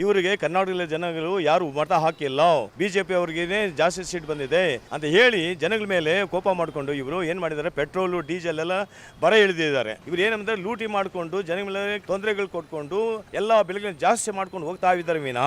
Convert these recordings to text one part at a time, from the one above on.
ಇವರಿಗೆ ಕರ್ನಾಟಕದ ಜನಗಳು ಯಾರು ಮತ ಹಾಕಿಲ್ಲ. ಬಿಜೆಪಿ ಅವರಿಗೆ ಜಾಸ್ತಿ ಸೀಟ್ ಬಂದಿದೆ ಅಂತ ಹೇಳಿ ಜನಗಳ ಮೇಲೆ ಕೋಪ ಮಾಡಿಕೊಂಡು ಇವರು ಏನ್ ಮಾಡಿದ್ದಾರೆ? ಪೆಟ್ರೋಲ್ ಡೀಸೆಲ್ ಎಲ್ಲ ಬರ ಇಳಿದಿದ್ದಾರೆ. ಇವ್ರು ಏನಂದ್ರೆ ಲೂಟಿ ಮಾಡಿಕೊಂಡು ಜನಗಳ ತೊಂದರೆಗಳು ಕೊಟ್ಕೊಂಡು ಎಲ್ಲ ಬೆಲೆಗಳನ್ನ ಜಾಸ್ತಿ ಮಾಡ್ಕೊಂಡು ಹೋಗ್ತಾ ಇದ್ದಾರೆ ವಿನಾ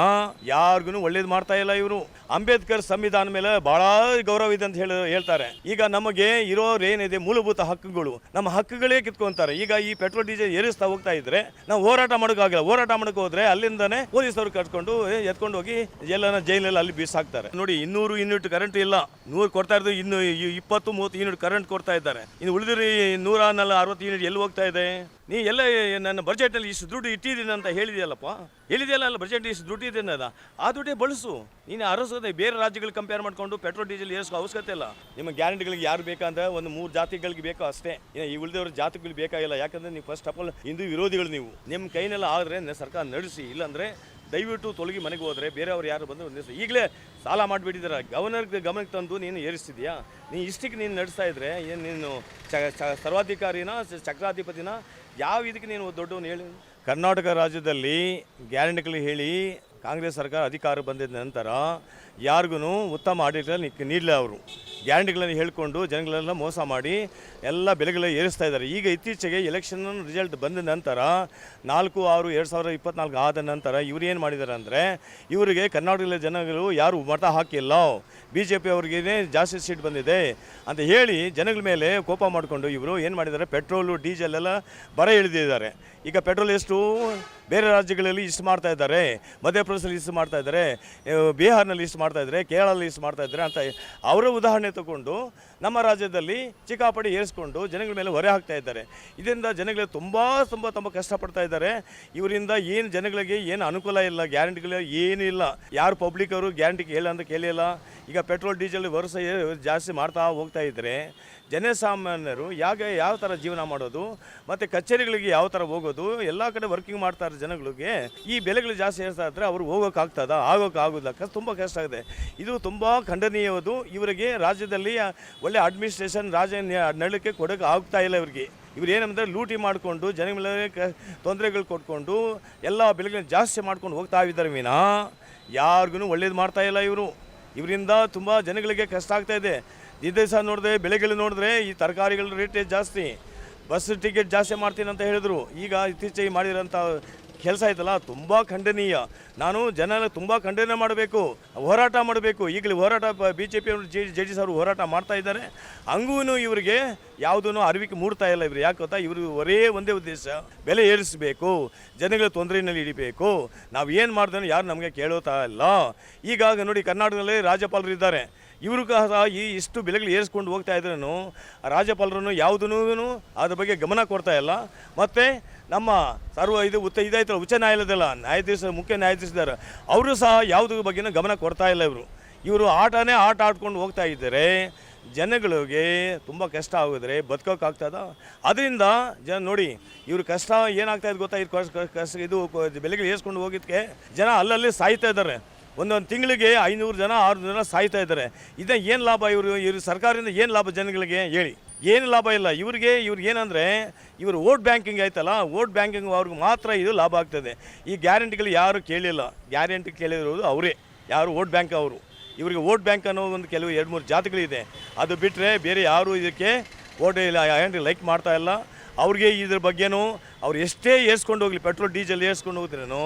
ಯಾರಿಗೂ ಒಳ್ಳೇದು ಮಾಡ್ತಾ ಇಲ್ಲ ಇವರು. ಅಂಬೇಡ್ಕರ್ ಸಂವಿಧಾನ ಮೇಲೆ ಬಹಳ ಗೌರವ ಇದೆ ಅಂತ ಹೇಳಿ, ಹೇಳ್ತಾರೆ. ಈಗ ನಮಗೆ ಇರೋರು ಏನಿದೆ? ಮೂಲಭೂತ ಹಕ್ಕುಗಳು. ನಮ್ಮ ಹಕ್ಕುಗಳೇ ಕಿತ್ಕೊಂತಾರೆ. ಈಗ ಈ ಪೆಟ್ರೋಲ್, ಡೀಸೆಲ್ ಏರಿಸ್ತಾ ಹೋಗ್ತಾ ಇದ್ರೆ ನಾವು ಹೋರಾಟ ಮಾಡೋಕ್ಕಾಗಲ್ಲ. ಹೋರಾಟ ಮಾಡೋಕೆ ಹೋದ್ರೆ ಅಲ್ಲಿಂದಾನೆ ಪೊಲೀಸರು ಕಟ್ಕೊಂಡು ಎತ್ಕೊಂಡು ಹೋಗಿ ಎಲ್ಲನ ಜೈಲಲ್ಲಿ ಅಲ್ಲಿ ಬೀಸಾಕ್ತಾರೆ. ನೋಡಿ, ಇನ್ನೂರು ಯೂನಿಟ್ ಕರೆಂಟ್ ಇಲ್ಲ. ನೂರು ಕೊಡ್ತಾ ಇರೋದು ಇನ್ನು ಇಪ್ಪತ್ತು, ಮೂವತ್ತು ಯೂನಿಟ್ ಕರೆಂಟ್ ಕೊಡ್ತಾ ಇದ್ದಾರೆ. ಇನ್ನು ಉಳಿದಿರಿ ನೂರ ನಲ್ಲ ಅರವತ್ತು ಯೂನಿಟ್ ಎಲ್ಲಿ ಹೋಗ್ತಾ ಇದೆ? ನೀ ಎಲ್ಲ ನನ್ನ ಬಜೆಟಲ್ಲಿ ಇಷ್ಟು ದುಡ್ಡು ಇಟ್ಟಿದ್ದೀನಿ ಅಂತ ಹೇಳಿದೆಯಲ್ಲಪ್ಪ. ಹೇಳಿದೆಯಲ್ಲ ಅಲ್ಲ ಬಜೆಟ್ ಇಷ್ಟು ದುಡ್ಡು ಇದೆ ಅನ್ನೋದ? ಆ ದುಡ್ಡೇ ಬಳಸು. ನೀನು ಅರಸೋದೆ ಬೇರೆ ರಾಜ್ಯಗಳಿಗೆ ಕಂಪೇರ್ ಮಾಡ್ಕೊಂಡು ಪೆಟ್ರೋಲ್ ಡೀಸೆಲ್ ಏರಿಸೋ ಅವಶ್ಯಕತೆ ಇಲ್ಲ. ನಿಮ್ಮ ಗ್ಯಾರಂಟಿಗಳಿಗೆ ಯಾರು ಬೇಕಂದ್ರೆ ಒಂದು ಮೂರು ಜಾತಿಗಳಿಗೆ ಬೇಕೋ ಅಷ್ಟೇ. ಈ ಉಳಿದವ್ರ ಜಾತಿಗಳು ಬೇಕಾಗಿಲ್ಲ. ಯಾಕಂದ್ರೆ ನೀವು ಫಸ್ಟ್ ಆಫ್ ಆಲ್ ಹಿಂದೂ ವಿರೋಧಿಗಳು ನೀವು. ನಿಮ್ಮ ಕೈನೆಲ್ಲ ಆದರೆ ಸರ್ಕಾರ ನಡೆಸಿ. ಇಲ್ಲಾಂದರೆ ದಯವಿಟ್ಟು ತೊಲಗಿ ಮನೆಗೆ ಹೋದ್ರೆ ಬೇರೆಯವ್ರು ಯಾರು ಬಂದು ಒಂದಿವ್ಸ ಈಗಲೇ ಸಾಲ ಮಾಡಿಬಿಟ್ಟಿದ್ದಾರೆ? ಗವರ್ನರ್ಗೆ ಗಮನಕ್ಕೆ ತಂದು ನೀನು ಏರಿಸ್ತಿದ್ಯಾ? ನೀನು ಇಷ್ಟಕ್ಕೆ ನೀನು ನಡೆಸ್ತಾ ಇದ್ರೆ ಏನು ನೀನು ಚ- ಸರ್ವಾಧಿಕಾರಿನ ಚಕ್ರಾಧಿಪತಿನ ಯಾವ ಇದಕ್ಕೆ ನೀನು ದೊಡ್ಡವನು ಹೇಳಿ? ಕರ್ನಾಟಕ ರಾಜ್ಯದಲ್ಲಿ ಗ್ಯಾರಂಟಿಗಳು ಹೇಳಿ ಕಾಂಗ್ರೆಸ್ ಸರ್ಕಾರ ಅಧಿಕಾರ ಬಂದಿದ್ದ ನಂತರ ಯಾರಿಗೂ ಉತ್ತಮ ಆಡಳಿತ ನೀಡಲಿಲ್ಲ ಅವರು. ಗ್ಯಾರಂಟಿಗಳನ್ನು ಹೇಳಿಕೊಂಡು ಜನಗಳೆಲ್ಲ ಮೋಸ ಮಾಡಿ ಎಲ್ಲ ಬೆಲೆಗಳ ಏರಿಸ್ತಾ ಇದ್ದಾರೆ. ಈಗ ಇತ್ತೀಚೆಗೆ ಎಲೆಕ್ಷನ್ ರಿಸಲ್ಟ್ ಬಂದ ನಂತರ ನಾಲ್ಕು, ಆರು, ಎರಡು ಸಾವಿರದ ಇಪ್ಪತ್ನಾಲ್ಕು ಆದ ನಂತರ ಇವರು ಏನು ಮಾಡಿದ್ದಾರೆ ಅಂದರೆ, ಇವರಿಗೆ ಕರ್ನಾಟಕದ ಜನಗಳು ಯಾರು ಮತ ಹಾಕಿಲ್ಲ. ಬಿ ಜೆ ಪಿ ಜಾಸ್ತಿ ಸೀಟ್ ಬಂದಿದೆ ಅಂತ ಹೇಳಿ ಜನಗಳ ಮೇಲೆ ಕೋಪ ಮಾಡಿಕೊಂಡು ಇವರು ಏನು ಮಾಡಿದ್ದಾರೆ? ಪೆಟ್ರೋಲು, ಡೀಸೆಲ್ ಎಲ್ಲ ಬರ ಇಳಿದಿದ್ದಾರೆ. ಈಗ ಪೆಟ್ರೋಲ್ ಎಷ್ಟು? ಬೇರೆ ರಾಜ್ಯಗಳಲ್ಲಿ ಇಷ್ಟು ಮಾಡ್ತಾ ಇದ್ದಾರೆ. ಮಧ್ಯಪ್ರದೇಶದಲ್ಲಿ ಇಷ್ಟು ಮಾಡ್ತಾ ಇದ್ದಾರೆ. ಬಿಹಾರ್ನಲ್ಲಿ ಇಷ್ಟು ಮಾಡ್ತಾ ಇದ್ದಾರೆ. ಕೇರಳದಲ್ಲಿ ಇಷ್ಟು ಮಾಡ್ತಾ ಇದ್ದಾರೆ ಅಂತ ಅವರ ಉದಾಹರಣೆ ತಗೊಂಡು ನಮ್ಮ ರಾಜ್ಯದಲ್ಲಿ ಚಿಕ್ಕಾಪಡಿ ಏರಿಸ್ಕೊಂಡು ಜನಗಳ ಮೇಲೆ ಹೊರೆ ಹಾಕ್ತಾ ಇದ್ದಾರೆ. ಇದರಿಂದ ಜನಗಳಿಗೆ ತುಂಬ ತುಂಬ ತುಂಬ ಕಷ್ಟಪಡ್ತಾ ಇದ್ದಾರೆ. ಇವರಿಂದ ಏನು ಜನಗಳಿಗೆ ಏನು ಅನುಕೂಲ ಇಲ್ಲ ಗ್ಯಾರಂಟಿಗಳು ಏನೂ ಇಲ್ಲ. ಯಾರು ಪಬ್ಲಿಕ್ ಅವರು ಗ್ಯಾರಂಟಿ ಕೇಳ ಅಂತ ಕೇಳಿಲ್ಲ. ಈಗ ಪೆಟ್ರೋಲ್ ಡೀಸೆಲ್ ವರ್ಷ ಜಾಸ್ತಿ ಮಾಡ್ತಾ ಹೋಗ್ತಾ ಇದ್ದರೆ ಜನಸಾಮಾನ್ಯರು ಯಾಕೆ ಯಾವ ಥರ ಜೀವನ ಮಾಡೋದು, ಮತ್ತು ಕಚೇರಿಗಳಿಗೆ ಯಾವ ಥರ ಹೋಗೋದು, ಎಲ್ಲ ಕಡೆ ವರ್ಕಿಂಗ್ ಮಾಡ್ತಾರೆ ಜನಗಳಿಗೆ, ಈ ಬೆಲೆಗಳು ಜಾಸ್ತಿ ಏರ್ತಾ ಇದ್ದರೆ ಅವ್ರು ಹೋಗೋಕ್ಕಾಗ್ತದ ಆಗೋಕ್ಕಾಗೋದಿಲ್ಲ ಕಷ್ಟ ತುಂಬ ಕಷ್ಟ ಆಗಿದೆ. ಇದು ತುಂಬ ಖಂಡನೀಯವದು ಇವರಿಗೆ ರಾಜ್ಯದಲ್ಲಿ ಒಳ್ಳೆ ಅಡ್ಮಿನಿಸ್ಟ್ರೇಷನ್ ರಾಜ್ಯ ನಡಲಿಕ್ಕೆ ಕೊಡೋಕೆ ಆಗ್ತಾ ಇಲ್ಲ ಇವರಿಗೆ. ಇವ್ರು ಏನಂದರೆ ಲೂಟಿ ಮಾಡಿಕೊಂಡು ಮೇಲೆ ಕ ತೊಂದರೆಗಳು ಕೊಟ್ಕೊಂಡು, ಎಲ್ಲ ಬೆಲೆಗಳನ್ನ ಜಾಸ್ತಿ ಮಾಡ್ಕೊಂಡು ಹೋಗ್ತಾ ಇದ್ದಾರೆ ವಿನಾ ಯಾರಿಗೂ ಒಳ್ಳೇದು ಮಾಡ್ತಾ ಇಲ್ಲ ಇವರು. ಇವರಿಂದ ತುಂಬ ಜನಗಳಿಗೆ ಕಷ್ಟ ಆಗ್ತಾ ಇದೆ ದಿವಸ ನೋಡಿದ್ರೆ ಬೆಳೆಗಳು ನೋಡಿದ್ರೆ ಈ ತರಕಾರಿಗಳ ರೇಟೇ ಜಾಸ್ತಿ ಬಸ್ ಟಿಕೆಟ್ ಜಾಸ್ತಿ ಮಾಡ್ತೀನಿ ಅಂತ ಹೇಳಿದ್ರು. ಈಗ ಇತ್ತೀಚೆಗೆ ಮಾಡಿರೋಂಥ ಕೆಲಸ ಆಯ್ತಲ್ಲ ತುಂಬ ಖಂಡನೀಯ. ನಾನು ಜನ ತುಂಬ ಖಂಡನೆ ಮಾಡಬೇಕು, ಹೋರಾಟ ಮಾಡಬೇಕು. ಈಗಲೇ ಹೋರಾಟ B J P J J D ಅವರು ಹೋರಾಟ ಮಾಡ್ತಾ ಇದ್ದಾರೆ. ಹಂಗೂ ಇವರಿಗೆ ಯಾವುದೂ ಅರಿವಿಕೆ ಮೂಡ್ತಾ ಇಲ್ಲ ಇವರು. ಯಾಕೆ ಗೊತ್ತಾ? ಇವರು ಒರೇ ಒಂದೇ ಉದ್ದೇಶ, ಬೆಲೆ ಏರಿಸಬೇಕು, ಜನಗಳ ತೊಂದರೆಯಲ್ಲಿ ಇಡಿಬೇಕು ನಾವು ಏನು ಮಾಡಿದ್ರೆ ಯಾರು ನಮಗೆ ಕೇಳೋತಾ ಇಲ್ಲ. ಈಗಾಗ ನೋಡಿ ಕರ್ನಾಟಕದಲ್ಲಿ ರಾಜ್ಯಪಾಲರು ಇದ್ದಾರೆ. ಇವರು ಸಹ ಈ ಇಷ್ಟು ಬೆಲೆಗಳು ಏರಿಸ್ಕೊಂಡು ಹೋಗ್ತಾ ಇದ್ರೂ ರಾಜ್ಯಪಾಲರನ್ನು ಯಾವುದನ್ನೂ ಅದ್ರ ಬಗ್ಗೆ ಗಮನ ಕೊಡ್ತಾ ಇಲ್ಲ. ಮತ್ತು ನಮ್ಮ ಸರ್ವ ಇದು ಉತ್ತ ಇದಾಯ್ತಲ್ಲ, ಉಚ್ಚ ನ್ಯಾಯಾಲಯದಲ್ಲ ನ್ಯಾಯಾಧೀಶ, ಮುಖ್ಯ ನ್ಯಾಯಾಧೀಶದಾರ ಅವರು ಸಹ ಯಾವುದ್ರ ಬಗ್ಗೆನೂ ಗಮನ ಕೊಡ್ತಾ ಇಲ್ಲ ಇವರು. ಇವರು ಆಟನೇ ಆಟ ಆಡ್ಕೊಂಡು ಹೋಗ್ತಾ ಇದ್ದಾರೆ ಜನಗಳಿಗೆ ತುಂಬ ಕಷ್ಟ ಆಗಿದ್ರೆ ಬದುಕೋಕ್ಕಾಗ್ತದ ಅದರಿಂದ ಜನ ನೋಡಿ, ಇವ್ರ ಕಷ್ಟ ಏನಾಗ್ತಾ ಗೊತ್ತಾ? ಇದು ಕಷ್ಟ, ಇದು ಬೆಲೆಗಳು ಏರಿಸ್ಕೊಂಡು ಹೋಗಿದ್ದಕ್ಕೆ ಜನ ಅಲ್ಲಲ್ಲಿ ಸಾಯ್ತಾ ಇದ್ದಾರೆ. ಒಂದೊಂದು ತಿಂಗಳಿಗೆ ಐನೂರು ಜನ, ಆರುನೂರು ಜನ ಸಾಯ್ತಾ ಇದ್ದಾರೆ. ಇದೆ ಏನು ಲಾಭ ಇವರು ಇವರು ಸರ್ಕಾರದಿಂದ ಏನು ಲಾಭ ಜನಗಳಿಗೆ ಹೇಳಿ. ಏನು ಲಾಭ ಇಲ್ಲ. ಇವರಿಗೆ, ಇವ್ರಿಗೆ ಏನಂದರೆ, ಇವರು ವೋಟ್ ಬ್ಯಾಂಕಿಂಗ್ ಆಯ್ತಲ್ಲ, ವೋಟ್ ಬ್ಯಾಂಕಿಂಗ್ ಅವ್ರಿಗೆ ಮಾತ್ರ ಇದು ಲಾಭ ಆಗ್ತದೆ. ಈ ಗ್ಯಾರಂಟಿಗಳು ಯಾರು ಕೇಳಿಲ್ಲ. ಗ್ಯಾರಂಟಿ ಕೇಳಿರೋದು ಅವರೇ. ಯಾರು ವೋಟ್ ಬ್ಯಾಂಕ್ ಅವರು. ಇವರಿಗೆ ವೋಟ್ ಬ್ಯಾಂಕ್ ಅನ್ನೋ ಒಂದು ಕೆಲವು ಎರಡು, ಮೂರು ಜಾತಿಗಳಿದೆ. ಅದು ಬಿಟ್ಟರೆ ಬೇರೆ ಯಾರು ಇದಕ್ಕೆ ವೋಟ್ ಇಲ್ಲ. ಏನು ಲೈಕ್ ಮಾಡ್ತಾ ಇಲ್ಲ. ಅವ್ರಿಗೆ ಇದ್ರ ಬಗ್ಗೆನೂ ಅವ್ರು ಎಷ್ಟೇ ಏರ್ಸ್ಕೊಂಡು ಹೋಗಲಿ, ಪೆಟ್ರೋಲ್, ಡೀಸೆಲ್ ಏರ್ಸ್ಕೊಂಡು ಹೋದ್ರೇನು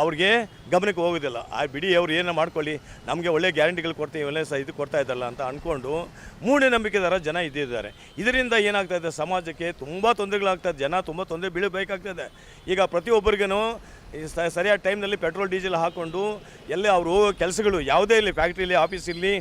ಅವ್ರಿಗೆ ಗಮನಕ್ಕೆ ಹೋಗೋದಿಲ್ಲ. ಆ ಬಿಡಿ ಅವ್ರು ಏನೋ ಮಾಡ್ಕೊಳ್ಳಿ, ನಮಗೆ ಒಳ್ಳೆ ಗ್ಯಾರಂಟಿಗಳು ಕೊಡ್ತೀವಿ, ಒಳ್ಳೆ ಸಹ ಇದು ಕೊಡ್ತಾ ಇದ್ದಲ್ಲ ಅಂತ ಅಂದ್ಕೊಂಡು ಮೂಢನಂಬಿಕೆದಾರ ಜನ ಇದ್ದಿದ್ದಾರೆ. ಇದರಿಂದ ಏನಾಗ್ತಾ ಇದೆ, ಸಮಾಜಕ್ಕೆ ತುಂಬ ತೊಂದರೆಗಳಾಗ್ತದೆ ಜನ ತುಂಬ ತೊಂದರೆ ಬೀಳಬೇಕಾಗ್ತದೆ ಈಗ ಪ್ರತಿಯೊಬ್ಬರಿಗೂ ಸರಿಯಾದ ಟೈಮ್ನಲ್ಲಿ ಪೆಟ್ರೋಲ್, ಡೀಸೆಲ್ ಹಾಕ್ಕೊಂಡು ಎಲ್ಲೇ ಅವರು ಹೋಗೋ ಕೆಲಸಗಳು ಯಾವುದೇ ಇರಲಿ, ಫ್ಯಾಕ್ಟ್ರಿಲಿ ಆಫೀಸ್ ಇರಲಿ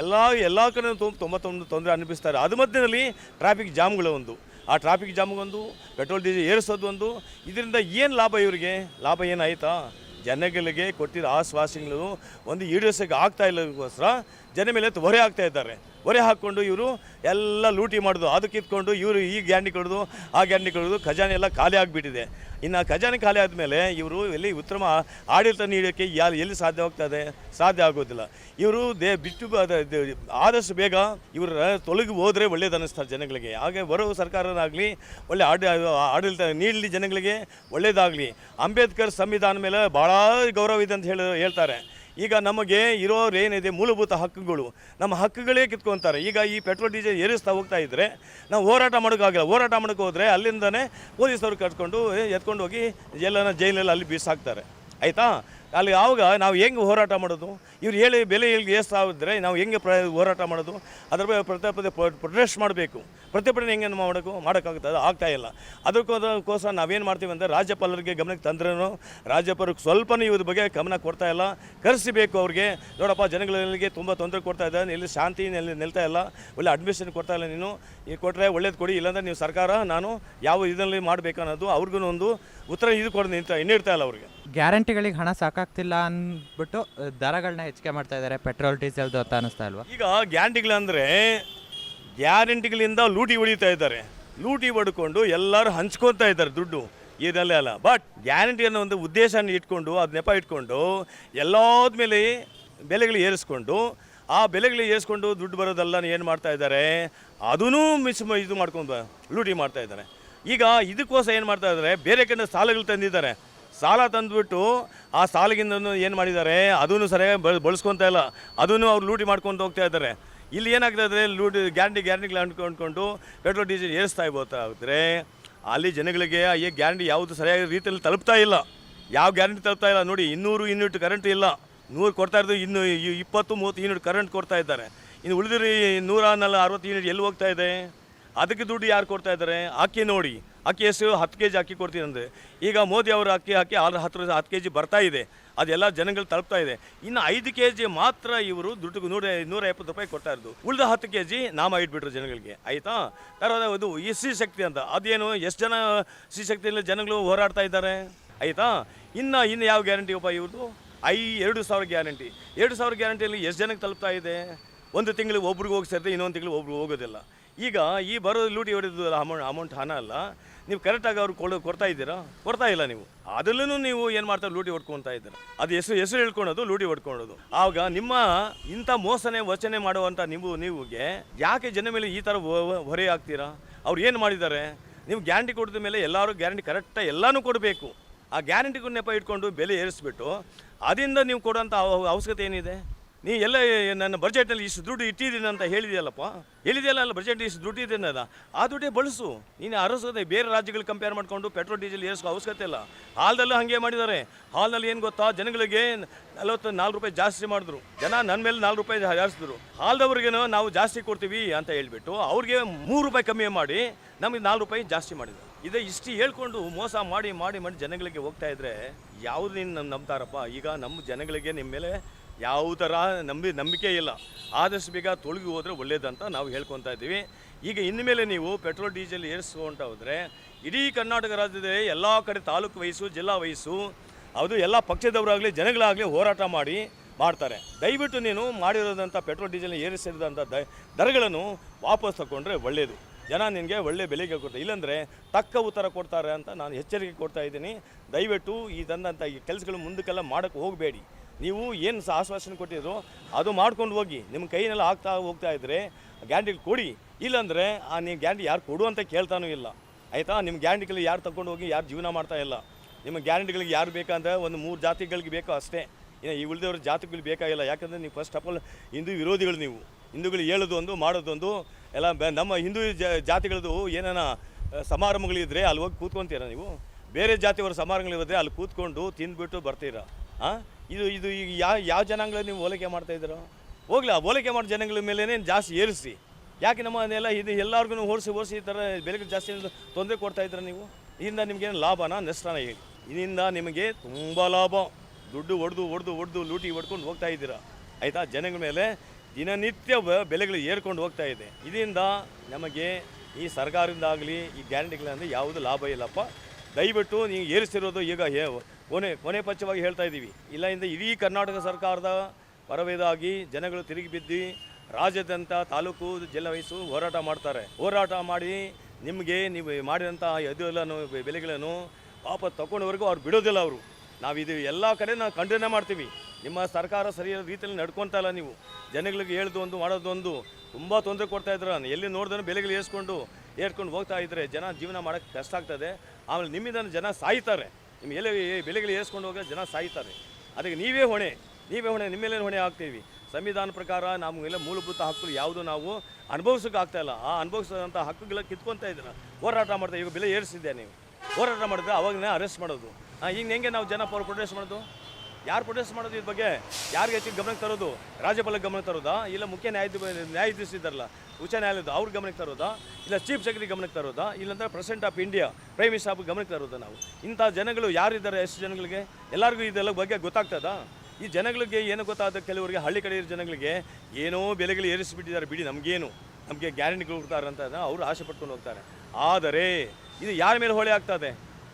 ಎಲ್ಲ ಎಲ್ಲ ಕಡೆ ತುಂಬ ತುಂಬ ತೊಂದರೆ ಅನುಭವಿಸ್ತಾರೆ. ಅದು ಮಧ್ಯದಲ್ಲಿ ಟ್ರಾಫಿಕ್ ಜಾಮ್ಗಳು ಒಂದು. ಆ ಟ್ರಾಫಿಕ್ ಜಾಮ್ಗೊಂದು ಪೆಟ್ರೋಲ್ ಡೀಸೆಲ್ ಏರಿಸೋದು ಒಂದು. ಇದರಿಂದ ಏನು ಲಾಭ ಇವರಿಗೆ? ಲಾಭ ಏನಾಯ್ತಾ? ಜನಗಳಿಗೆ ಕೊಟ್ಟಿರೋ ಆಶ್ವಾಸನೆಗಳು ಒಂದು ಈಡೇರಿಸೋಕೆ ಆಗ್ತಾ ಇಲ್ಲದಕ್ಕೋಸ್ಕರ ಜನ ಮೇಲೆ ಹೊರೆ ಆಗ್ತಾ ಇದ್ದಾರೆ. ಹೊರೆ ಹಾಕ್ಕೊಂಡು ಇವರು ಎಲ್ಲ ಲೂಟಿ ಮಾಡೋದು. ಅದಕ್ಕೆ ಇದ್ಕೊಂಡು ಇವರು ಈ ಗ್ಯಾಂಡಿ ಕೊಡೋದು, ಆ ಗ್ಯಾಂಡಿ ಕೊಡೋದು ಖಜಾನೆ ಎಲ್ಲ ಖಾಲಿ ಆಗಿಬಿಟ್ಟಿದೆ. ಇನ್ನು ಖಜಾನೆ ಖಾಲಿ ಆದಮೇಲೆ ಇವರು ಎಲ್ಲಿ ಉತ್ತಮ ಆಡಳಿತ ನೀಡೋಕ್ಕೆ ಯಾರು ಎಲ್ಲಿ ಸಾಧ್ಯ ಹೋಗ್ತದೆ ಸಾಧ್ಯ ಆಗೋದಿಲ್ಲ. ಇವರು ದೇ ಬಿಟ್ಟು ಆದಷ್ಟು ಬೇಗ ಇವರು ತೊಲಗಿ ಹೋದರೆ ಒಳ್ಳೇದು ಅನ್ನಿಸ್ತಾರೆ ಜನಗಳಿಗೆ. ಹಾಗೆ ಬರೋ ಸರ್ಕಾರನಾಗಲಿ, ಒಳ್ಳೆ ಆಡ ಆಡಳಿತ ನೀಡಲಿ ಜನಗಳಿಗೆ ಒಳ್ಳೇದಾಗಲಿ. ಅಂಬೇಡ್ಕರ್ ಸಂವಿಧಾನ ಮೇಲೆ ಭಾಳ ಗೌರವ ಇದೆ ಅಂತ ಹೇಳಿ ಹೇಳ್ತಾರೆ. ಈಗ ನಮಗೆ ಇರೋರು ಏನಿದೆ ಮೂಲಭೂತ ಹಕ್ಕುಗಳು, ನಮ್ಮ ಹಕ್ಕುಗಳೇ ಕಿತ್ಕೊತಾರೆ. ಈಗ ಈ ಪೆಟ್ರೋಲ್, ಡೀಸೆಲ್ ಏರಿಸ್ತಾ ಹೋಗ್ತಾ ಇದ್ದರೆ ನಾವು ಹೋರಾಟ ಮಾಡೋಕ್ಕಾಗಲ್ಲ. ಹೋರಾಟ ಮಾಡೋಕ್ಕೆ ಹೋದರೆ ಅಲ್ಲಿಂದನೇ ಪೊಲೀಸರು ಕಟ್ಕೊಂಡು ಎತ್ಕೊಂಡು ಹೋಗಿ ಎಲ್ಲನ ಜೈಲಲ್ಲಿ ಅಲ್ಲಿ ಬೀಸಾಕ್ತಾರೆ. ಆಯಿತಾ? ಅಲ್ಲಿ ಆವಾಗ ನಾವು ಹೆಂಗೆ ಹೋರಾಟ ಮಾಡೋದು? ಇವ್ರು ಹೇಳಿ ಬೆಲೆ ಇಲ್ಲಿ ಆಗಿದ್ರೆ ನಾವು ಹೆಂಗೆ ಪ್ರ, ಹೋರಾಟ ಮಾಡೋದು? ಅದ್ರ ಬಗ್ಗೆ ಪ್ರತಿ ಪದೇ ಪ್ರೊಟೆಸ್ಟ್ ಮಾಡಬೇಕು. ಪ್ರತಿಭಟನೆ ಹೆಂಗೆ ಮಾಡೋಕ್ಕೂ ಮಾಡೋಕ್ಕಾಗುತ್ತದೆ? ಆಗ್ತಾಯಿಲ್ಲ ಅದಕ್ಕೋಸ್ಕರ ನಾವೇನು ಮಾಡ್ತೀವಿ ಅಂದರೆ ರಾಜ್ಯಪಾಲರಿಗೆ ಗಮನಕ್ಕೆ ತಂದ್ರೂ ರಾಜ್ಯಪಾಲರಿಗೆ ಸ್ವಲ್ಪನೂ ಇವ್ರ ಬಗ್ಗೆ ಗಮನ ಕೊಡ್ತಾ ಇಲ್ಲ. ಕರೆಸಿಬೇಕು ಅವ್ರಿಗೆ. ನೋಡಪ್ಪ, ಜನಗಳಿಗೆ ತುಂಬ ತೊಂದರೆ ಕೊಡ್ತಾ ಇದ್ದಾರೆ ಇಲ್ಲಿ ಶಾಂತಿ ನೆಲೆ, ನಿಲ್ತಾ ಇಲ್ಲ. ಒಳ್ಳೆ ಅಡ್ಮಿಷನ್ ಕೊಡ್ತಾ ಇಲ್ಲ ನೀನು. ಈಗ ಕೊಟ್ಟರೆ ಒಳ್ಳೇದು ಕೊಡಿ. ಇಲ್ಲಾಂದರೆ ನೀವು ಸರ್ಕಾರ, ನಾನು ಯಾವ ಇದರಲ್ಲಿ ಮಾಡಬೇಕನ್ನೋದು ಅವ್ರಿಗೂ ಒಂದು ಉತ್ತರ ಇದು ಕೊಡೋದು ನಿಂತ ಇನ್ನಿಡ್ತಾ ಇಲ್ಲ ಅವ್ರಿಗೆ. ಗ್ಯಾರಂಟಿಗಳಿಗೆ ಹಣ ಸಾಕಾಗ್ತಿಲ್ಲ ಅಂದ್ಬಿಟ್ಟು ದರಗಳನ್ನ ಹೆಚ್ಚಿಗೆ ಮಾಡ್ತಾ ಇದ್ದಾರೆ ಪೆಟ್ರೋಲ್, ಡೀಸೆಲ್ದು ಅಂತ ಅನಿಸ್ತಾ ಇಲ್ವಾ? ಈಗ ಗ್ಯಾರಂಟಿಗಳಂದರೆ ಗ್ಯಾರಂಟಿಗಳಿಂದ ಲೂಟಿ ಹೊಡಿತಾ ಇದ್ದಾರೆ. ಲೂಟಿ ಹೊಡ್ಕೊಂಡು ಎಲ್ಲರೂ ಹಂಚ್ಕೊತಾ ಇದ್ದಾರೆ ದುಡ್ಡು. ಇದೆಲ್ಲ ಅಲ್ಲ. ಬಟ್ ಗ್ಯಾರಂಟಿ ಅನ್ನೋ ಒಂದು ಉದ್ದೇಶನ ಇಟ್ಕೊಂಡು ಅದು ನೆಪ ಇಟ್ಕೊಂಡು, ಎಲ್ಲದ ಮೇಲೆ ಬೆಲೆಗಳು ಏರಿಸ್ಕೊಂಡು, ಆ ಬೆಲೆಗಳು ಏರಿಸ್ಕೊಂಡು ದುಡ್ಡು ಬರೋದೆಲ್ಲ ಏನು ಮಾಡ್ತಾ ಇದ್ದಾರೆ? ಅದೂ ಮಿಸ್ ಇದು ಮಾಡ್ಕೊಂಡು ಲೂಟಿ ಮಾಡ್ತಾ ಇದ್ದಾರೆ. ಈಗ ಇದಕ್ಕೋಸ್ಕರ ಏನು ಮಾಡ್ತಾ ಇದ್ದಾರೆ? ಬೇರೆ ಕಡೆ ಸಾಲಗಳು ತಂದಿದ್ದಾರೆ. ಸಾಲ ತಂದುಬಿಟ್ಟು ಆ ಸಾಲಗಿಂದ ಏನು ಮಾಡಿದ್ದಾರೆ? ಅದೂ ಸರಿಯಾಗಿ ಬಳ, ಬಳಸ್ಕೊತಾ ಇಲ್ಲ. ಅದನ್ನು ಅವ್ರು ಲೂಟಿ ಮಾಡ್ಕೊಂಡು ಹೋಗ್ತಾ ಇದ್ದಾರೆ. ಇಲ್ಲಿ ಏನಾಗ್ತಾ ಇದ್ದಾರೆ ಲೂಟಿ, ಗ್ಯಾರಂಟಿ, ಗ್ಯಾರಂಟಿಗಳು ಅಂಟ್ಕೊಂಡ್ಕೊಂಡು ಪೆಟ್ರೋಲ್, ಡೀಸೆಲ್ ಏರಿಸ್ತಾ ಹೋಗ್ತಾರೆ ಅಲ್ಲಿ ಜನಗಳಿಗೆ ಈ ಗ್ಯಾರಂಟಿ ಯಾವುದು ಸರಿಯಾದ ರೀತಿಯಲ್ಲಿ ತಲುಪ್ತಾ ಇಲ್ಲ. ಯಾವ ಗ್ಯಾರಂಟಿ ತಲುಪ್ತಾ ಇಲ್ಲ ನೋಡಿ, ಇನ್ನೂರು ಯೂನಿಟ್ ಕರೆಂಟ್ ಇಲ್ಲ. ನೂರು ಕೊಡ್ತಾ ಇರೋದು ಇನ್ನು ಇಪ್ಪತ್ತು, ಮೂವತ್ತು ಯೂನಿಟ್ ಕರೆಂಟ್ ಕೊಡ್ತಾ ಇದ್ದಾರೆ. ಇನ್ನು ಉಳಿದಿರಿ ನೂರ ನಲ್ಲ ಅರವತ್ತು ಯೂನಿಟ್ ಎಲ್ಲಿ ಹೋಗ್ತಾ ಇದೆ? ಅದಕ್ಕೆ ದುಡ್ಡು ಯಾರು ಕೊಡ್ತಾ ಇದ್ದಾರೆ? ಆಕೆ ನೋಡಿ. ಅಕ್ಕಿ ಎಷ್ಟು ಹತ್ತು ಕೆ ಜಿ ಅಕ್ಕಿ ಕೊಡ್ತೀನಿ ಅಂದರೆ ಈಗ ಮೋದಿ ಅವರು ಅಕ್ಕಿ ಹಾಕಿ ಆರು ಹತ್ತು ಹತ್ತು ಕೆ ಜಿ ಬರ್ತಾ ಇದೆ. ಅದೆಲ್ಲ ಜನಗಳು ತಲುಪ್ತಾ ಇದೆ. ಇನ್ನು ಐದು ಕೆ ಜಿ ಮಾತ್ರ ಇವರು ದುಡ್ಡು ನೂರ ನೂರ ಎಪ್ಪತ್ತು ರೂಪಾಯಿ ಕೊಡ್ತಾ ಇರೋದು. ಉಳಿದ ಹತ್ತು ಕೆ ಜಿ ನಾಮ ಇಟ್ಬಿಟ್ರು ಜನಗಳಿಗೆ. ಆಯಿತಾ? ಯಾರು ಅದು ಈ ಶಕ್ತಿ ಅಂತ. ಅದೇನು ಎಷ್ಟು ಜನ ಸಿ ಶಕ್ತಿಯಲ್ಲಿ ಜನಗಳು ಹೋರಾಡ್ತಾ ಇದ್ದಾರೆ? ಆಯಿತಾ? ಇನ್ನು ಇನ್ನು ಯಾವ ಗ್ಯಾರಂಟಿ ಒಬ್ಬ ಇವ್ರದ್ದು? ಐ, ಎರಡು ಸಾವಿರ ಗ್ಯಾರಂಟಿ. ಎರಡು ಸಾವಿರ ಗ್ಯಾರಂಟಿಯಲ್ಲಿ ಎಷ್ಟು ಜನಕ್ಕೆ ತಲುಪ್ತಾ ಇದೆ? ಒಂದು ತಿಂಗಳಿಗೆ ಒಬ್ರಿಗೆ ಹೋಗಿ ಸೇರಿದೆ ಇನ್ನೊಂದು ತಿಂಗಳು ಒಬ್ರಿಗೆ ಹೋಗೋದಿಲ್ಲ. ಈಗ ಈ ಬರೋ ಲೂಟಿ ಹೊಡೆದು ಅಮೌಂಟ್ ಅಮೌಂಟ್ ಹಣ ಅಲ್ಲ. ನೀವು ಕರೆಕ್ಟಾಗಿ ಅವ್ರು ಕೊಡೋ ಕೊಡ್ತಾ ಇದ್ದೀರಾ? ಕೊಡ್ತಾ ಇಲ್ಲ ನೀವು. ಅದರಲ್ಲೂ ನೀವು ಏನು ಮಾಡ್ತಾರೆ ಲೂಟಿ ಹೊಡ್ಕೊತಾ ಇದ್ದೀರಾ. ಅದು ಹೆಸರು ಹೆಸರು ಹೇಳ್ಕೊಳೋದು, ಲೂಟಿ ಹೊಡ್ಕೊಳ್ಳೋದು ಆವಾಗ ನಿಮ್ಮ ಇಂಥ ಮೋಸನೆ, ವಚನೆ ಮಾಡುವಂಥ ನೀವು ನೀವುಗೆ ಯಾಕೆ ಜನ ಮೇಲೆ ಈ ಥರ ಹೊರೆ ಆಗ್ತೀರಾ ಅವ್ರು ಏನು ಮಾಡಿದ್ದಾರೆ? ನೀವು ಗ್ಯಾರಂಟಿ ಕೊಡಿದ ಮೇಲೆ ಎಲ್ಲರೂ ಗ್ಯಾರಂಟಿ ಕರೆಕ್ಟಾಗಿ ಎಲ್ಲನೂ ಕೊಡಬೇಕು. ಆ ಗ್ಯಾರಂಟಿಗೂ ನೆಪ ಇಟ್ಕೊಂಡು ಬೆಲೆ ಏರಿಸ್ಬಿಟ್ಟು ಅದರಿಂದ ನೀವು ಕೊಡೋಂಥ ಅವ- ಅವಶ್ಯಕತೆ ಏನಿದೆ? ನೀ ಎಲ್ಲ ನನ್ನ ಬಜೆಟಲ್ಲಿ ಇಷ್ಟು ದುಡ್ಡು ಇಟ್ಟಿದ್ದೀನಿ ಅಂತ ಹೇಳಿದೆಯಲ್ಲಪ್ಪ? ಹೇಳಿದೆಯಲ್ಲ ಅಲ್ಲ ಬಜೆಟ್ ಇಷ್ಟು ದುಡ್ಡು ಇದೆ ಅನ್ನೋದ ಆ ದುಡ್ಡೇ ಬಳಸು. ನೀನು ಅರಸದೆ ಬೇರೆ ರಾಜ್ಯಗಳು ಕಂಪೇರ್ ಮಾಡಿಕೊಂಡು ಪೆಟ್ರೋಲ್ ಡೀಸೆಲ್ ಏರಿಸೋ ಅವಶ್ಯಕತೆ ಇಲ್ಲ. ಹಾಲ್ದಲ್ಲೂ ಹಾಗೆ ಮಾಡಿದ್ದಾರೆ. ಹಾಲ್ನಲ್ಲಿ ಏನು ಗೊತ್ತಾ? ಜನಗಳಿಗೆ ನಲವತ್ತು ನಾಲ್ಕು ರೂಪಾಯಿ ಜಾಸ್ತಿ ಮಾಡಿದ್ರು. ಜನ ನನ್ನ ಮೇಲೆ ನಾಲ್ಕು ರೂಪಾಯಿ ಜಾಸ್ತಿದ್ರು. ಹಾಲ್ದವ್ರಿಗೇನು ನಾವು ಜಾಸ್ತಿ ಕೊಡ್ತೀವಿ ಅಂತ ಹೇಳಿಬಿಟ್ಟು ಅವ್ರಿಗೆ ಮೂರು ರೂಪಾಯಿ ಕಮ್ಮಿ ಮಾಡಿ ನಮಗೆ ನಾಲ್ಕು ರೂಪಾಯಿ ಜಾಸ್ತಿ ಮಾಡಿದ್ರು. ಇದೇ ಇಷ್ಟು ಹೇಳ್ಕೊಂಡು ಮೋಸ ಮಾಡಿ ಮಾಡಿ ಮಾಡಿ ಜನಗಳಿಗೆ ಹೋಗ್ತಾ ಇದ್ರೆ ಯಾವುದು ನೀನು ನಂಬ್ತಾರಪ್ಪ? ಈಗ ನಮ್ಮ ಜನಗಳಿಗೆ ನಿಮ್ಮ ಮೇಲೆ ಯಾವ ಥರ ನಂಬಿ ನಂಬಿಕೆ ಇಲ್ಲ. ಆದಷ್ಟು ಬೇಗ ತೊಳಗಿ ಹೋದರೆ ಒಳ್ಳೆಯದಂತ ನಾವು ಹೇಳ್ಕೊತಾ ಇದ್ದೀವಿ. ಈಗ ಇನ್ಮೇಲೆ ನೀವು ಪೆಟ್ರೋಲ್, ಡೀಸೆಲ್ ಏರಿಸ್ಕೊಂತ ಹೋದರೆ ಇಡೀ ಕರ್ನಾಟಕ ರಾಜ್ಯದ ಎಲ್ಲ ಕಡೆ ತಾಲೂಕು ವಯಸ್ಸು, ಜಿಲ್ಲಾ ವಯಸ್ಸು, ಅದು ಎಲ್ಲ ಪಕ್ಷದವರಾಗಲಿ, ಜನಗಳಾಗಲಿ ಹೋರಾಟ ಮಾಡಿ ಮಾಡ್ತಾರೆ. ದಯವಿಟ್ಟು ನೀನು ಮಾಡಿರೋದಂಥ ಪೆಟ್ರೋಲ್, ಡೀಸೆಲ್ ಏರಿಸಿರೋದಂಥ ದ ದರಗಳನ್ನು ವಾಪಸ್ ತಗೊಂಡ್ರೆ ಒಳ್ಳೆಯದು ಜನ ನಿನಗೆ ಒಳ್ಳೆ ಬೆಲೆಗೆ ಕೊಡ್ತಾರೆ. ಇಲ್ಲಾಂದರೆ ತಕ್ಕ ಉತ್ತರ ಕೊಡ್ತಾರೆ ಅಂತ ನಾನು ಎಚ್ಚರಿಕೆ ಕೊಡ್ತಾ ಇದ್ದೀನಿ. ದಯವಿಟ್ಟು ಈ ತಂದಂಥ ಈ ಕೆಲಸಗಳು ಮುಂದಕ್ಕೆಲ್ಲ ಮಾಡೋಕ್ಕೆ ಹೋಗಬೇಡಿ. ನೀವು ಏನು ಆಶ್ವಾಸನೆ ಕೊಟ್ಟಿದ್ರು ಅದು ಮಾಡ್ಕೊಂಡು ಹೋಗಿ. ನಿಮ್ಮ ಕೈನೆಲ್ಲ ಆಗ್ತಾ ಹೋಗ್ತಾ ಇದ್ದರೆ ಗ್ಯಾಂಡಿಲ್ ಕೊಡಿ. ಇಲ್ಲಾಂದರೆ ಆ ನೀವು ಗ್ಯಾಂಡಿ ಯಾರು ಕೊಡು ಅಂತ ಕೇಳ್ತಾನೂ ಇಲ್ಲ. ಆಯಿತಾ? ನಿಮ್ಮ ಗ್ಯಾಂಡಿಗಳಿಗೆ ಯಾರು ತಗೊಂಡು ಹೋಗಿ ಯಾರು ಜೀವನ ಮಾಡ್ತಾ ಇಲ್ಲ? ನಿಮ್ಮ ಗ್ಯಾರಂಟಿಗಳಿಗೆ ಯಾರು ಬೇಕಂದ್ರೆ ಒಂದು ಮೂರು ಜಾತಿಗಳಿಗೆ ಬೇಕೋ ಅಷ್ಟೇ. ಇನ್ನು ಈ ಉಳಿದವ್ರ ಜಾತಿಗಳು ಬೇಕಾಗಿಲ್ಲ ಯಾಕಂದರೆ ನೀವು ಫಸ್ಟ್ ಆಫ್ ಆಲ್ ಹಿಂದೂ ವಿರೋಧಿಗಳು ನೀವು. ಹಿಂದೂಗಳು ಹೇಳೋದೊಂದು, ಮಾಡೋದೊಂದು, ಎಲ್ಲ ನಮ್ಮ ಹಿಂದೂ ಜಾತಿಗಳದ್ದು ಏನಾನ ಸಮಾರಂಭಗಳಿದ್ರೆ ಅಲ್ಲಿ ಹೋಗಿ ಕೂತ್ಕೊಂತೀರಾ ನೀವು? ಬೇರೆ ಜಾತಿಯವರ ಸಮಾರಂಭಗಳಿದ್ರೆ ಅಲ್ಲಿ ಕೂತ್ಕೊಂಡು ತಿಂದ್ಬಿಟ್ಟು ಬರ್ತೀರಾ? ಹಾಂ ಇದು ಇದು ಈಗ ಯಾವ ಯಾವ ಜನಾಂಗಗಳು ನೀವು ಹೋಲಿಕೆ ಮಾಡ್ತಾ ಇದ್ದೀರೋ? ಹೋಗ್ಲಿ, ಆ ಹೋಲಿಕೆ ಮಾಡೋ ಜನಗಳ ಮೇಲೇ ಜಾಸ್ತಿ ಏರಿಸಿ. ಯಾಕೆ ನಮ್ಮನ್ನೆಲ್ಲ ಇದು ಎಲ್ಲರಿಗೂ ಓಡಿಸಿ ಓಡಿಸಿ ಈ ಥರ ಬೆಲೆಗಳು ಜಾಸ್ತಿ ತೊಂದರೆ ಕೊಡ್ತಾ ಇದ್ರೆ ನೀವು? ಇದರಿಂದ ನಿಮಗೇನು ಲಾಭನ, ನಷ್ಟನ ಹೇಳಿ. ಇದರಿಂದ ನಿಮಗೆ ತುಂಬ ಲಾಭ. ದುಡ್ಡು ಹೊಡೆದು ಹೊಡೆದು ಹೊಡೆದು ಲೂಟಿ ಹೊಡ್ಕೊಂಡು ಹೋಗ್ತಾ ಇದ್ದೀರಾ? ಆಯಿತಾ? ಜನಗಳ ಮೇಲೆ ದಿನನಿತ್ಯ ಬೆಲೆಗಳು ಏರ್ಕೊಂಡು ಹೋಗ್ತಾ ಇದೆ. ಇದರಿಂದ ನಮಗೆ ಈ ಸರ್ಕಾರದಿಂದಾಗಲಿ ಈ ಗ್ಯಾರಂಟಿಗಳಿಂದ ಯಾವುದೂ ಲಾಭ ಇಲ್ಲಪ್ಪ. ದಯವಿಟ್ಟು ನೀವು ಏರಿಸಿರೋದು ಈಗ ಕೊನೆ ಕೊನೆ ಪಕ್ಷವಾಗಿ ಹೇಳ್ತಾ ಇದ್ದೀವಿ. ಇಲ್ಲ ಇಂದ ಇಡೀ ಕರ್ನಾಟಕ ಸರ್ಕಾರದ ಪರವೇದಾಗಿ ಜನಗಳು ತಿರುಗಿ ಬಿದ್ದು ರಾಜ್ಯಾದ್ಯಂತ ತಾಲೂಕು, ಜಿಲ್ಲಾ ವಹಿಸು ಹೋರಾಟ ಮಾಡ್ತಾರೆ. ಹೋರಾಟ ಮಾಡಿ ನಿಮಗೆ ನೀವು ಮಾಡಿದಂಥ ಇದೆಲ್ಲನೂ ಬೆಲೆಗಳನ್ನು ಪಾಪ ತಗೊಂಡವರೆಗೂ ಅವ್ರು ಬಿಡೋದಿಲ್ಲ ಅವರು. ನಾವು ಇದು ಎಲ್ಲ ಕಡೆ ನಾವು ಖಂಡನೆ ಮಾಡ್ತೀವಿ. ನಿಮ್ಮ ಸರ್ಕಾರ ಸರಿಯಾದ ರೀತಿಯಲ್ಲಿ ನಡ್ಕೊತಾ ಇಲ್ಲ ನೀವು. ಜನಗಳಿಗೆ ಹೇಳ್ದು ಒಂದು ಮಾಡೋದು ಒಂದು ತುಂಬ ತೊಂದರೆ ಕೊಡ್ತಾ ಇದ್ರ. ಎಲ್ಲಿ ನೋಡಿದ್ರೆ ಬೆಲೆಗಳು ಏರ್ಸ್ಕೊಂಡು, ಏರ್ಕೊಂಡು ಹೋಗ್ತಾ ಇದ್ದರೆ ಜನ ಜೀವನ ಮಾಡೋಕ್ಕೆ ಕಷ್ಟ ಆಗ್ತದೆ. ಆಮೇಲೆ ನಿಮ್ಮಿಂದ ಜನ ಸಾಯ್ತಾರೆ. ನಿಮ್ಮ ಎಲೆ ಬೆಲೆಗಳು ಏರಿಸ್ಕೊಂಡು ಹೋಗಿ ಜನ ಸಾಯ್ತಾರೆ. ಅದಕ್ಕೆ ನೀವೇ ಹೊಣೆ ನೀವೇ ಹೊಣೆ, ನಿಮ್ಮ ಮೇಲೆ ಹೊಣೆ ಆಗ್ತೀವಿ ಸಂವಿಧಾನ ಪ್ರಕಾರ ನಮಗೆಲ್ಲ ಮೂಲಭೂತ ಹಕ್ಕುಗಳು ಯಾವುದು ನಾವು ಅನುಭವಿಸೋಕೆ ಆಗ್ತಾ ಆ ಅನುಭವಿಸಿದಂಥ ಹಕ್ಕುಗಳ ಕಿತ್ಕೊತಾ ಇದ್ದೀರ? ಹೋರಾಟ ಮಾಡ್ತಾ ಈಗ ಬೆಲೆ ಏರಿಸಿದ್ದೆ ನೀವು? ಹೋರಾಟ ಮಾಡಿದ್ರೆ ಅವಾಗನೇ ಅರೆಸ್ಟ್ ಮಾಡೋದು. ಈಗ ಹೆಂಗೆ ನಾವು ಜನ ಪ್ರೊಟೆಸ್ಟ್ ಮಾಡೋದು? ಯಾರು ಪ್ರೊಟೆಸ್ಟ್ ಮಾಡೋದು ಇದ್ರ ಬಗ್ಗೆ? ಯಾರಿಗೆ ಹೆಚ್ಚಿಗೆ ಗಮನಕ್ಕೆ ತರೋದು? ರಾಜ್ಯಪಾಲಕ್ಕೆ ಗಮನಕ್ಕೆ ತರೋದಾ? ಇಲ್ಲ ಮುಖ್ಯ ನ್ಯಾಯಾಧೀಶ ನ್ಯಾಯಾಧೀಶ ಇದ್ದಾರಲ್ಲ, ಉಚ್ಚ ನ್ಯಾಯಾಲಯದ ಅವ್ರ ಗಮನಕ್ಕೆ ತರೋದಾ? ಇಲ್ಲ ಚೀಫ್ ಸೆಕ್ರೆಟರಿ ಗಮನಕ್ಕೆ ತರೋದಾ? ಇಲ್ಲಂದ್ರೆ president of India prime minister of ಗಮನಕ್ಕೆ ತರೋದಾ ನಾವು? ಇಂಥ ಜನಗಳು ಯಾರಿದ್ದಾರೆ ಎಷ್ಟು ಜನಗಳಿಗೆ? ಎಲ್ಲರಿಗೂ ಇದೆಲ್ಲ ಬಗ್ಗೆ ಗೊತ್ತಾಗ್ತದಾ ಈ ಜನಗಳಿಗೆ ಏನು ಗೊತ್ತಾದ ಕೆಲವರಿಗೆ ಹಳ್ಳಿ ಕಡೆ ಇರೋ ಜನಗಳಿಗೆ ಏನೋ ಬೆಲೆಗಳು ಏರಿಸಿಬಿಟ್ಟಿದ್ದಾರೆ ಬಿಡಿ, ನಮಗೇನು. ನಮಗೆ ಗ್ಯಾರಂಟಿಗಳು ಕೊಡ್ತಾರೆ ಅಂತ ಅವರು ಆಸೆ ಪಟ್ಕೊಂಡು ಹೋಗ್ತಾರೆ. ಆದರೆ ಇದು ಯಾರ ಮೇಲೆ ಹೊಳೆ ಆಗ್ತದೆ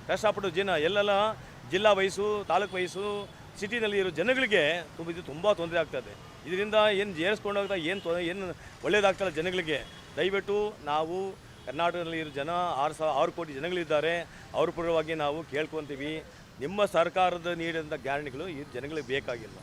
ಕಷ್ಟಪಟ್ಟು ಜನ ಎಲ್ಲೆಲ್ಲ ಜಿಲ್ಲಾ ವಯಸ್ಸು, ತಾಲೂಕು ವಯಸ್ಸು ಸಿಟಿನಲ್ಲಿ ಇರೋ ಜನಗಳಿಗೆ ತುಂಬ ಇದು ತುಂಬ ತೊಂದರೆ ಆಗ್ತದೆ ಇದರಿಂದ ಏನು ಜೇರಿಸ್ಕೊಂಡು ಹೋಗ್ತಾ, ಏನು ತೊಂದರೆ, ಏನು ಒಳ್ಳೇದಾಗ್ತಲ್ಲ ಜನಗಳಿಗೆ. ದಯವಿಟ್ಟು ನಾವು ಕರ್ನಾಟಕದಲ್ಲಿ ಇರೋ ಜನ, ಆರು ಸಾವಿರ ಆರು ಕೋಟಿ ಜನಗಳಿದ್ದಾರೆ. ಅವ್ರ ಪರವಾಗಿ ನಾವು ಕೇಳ್ಕೊತೀವಿ. ನಿಮ್ಮ ಸರ್ಕಾರದ ನೀಡಿದಂಥ ಗ್ಯಾರಂಟಿಗಳು ಈ ಜನಗಳಿಗೆ ಬೇಕಾಗಿಲ್ಲ.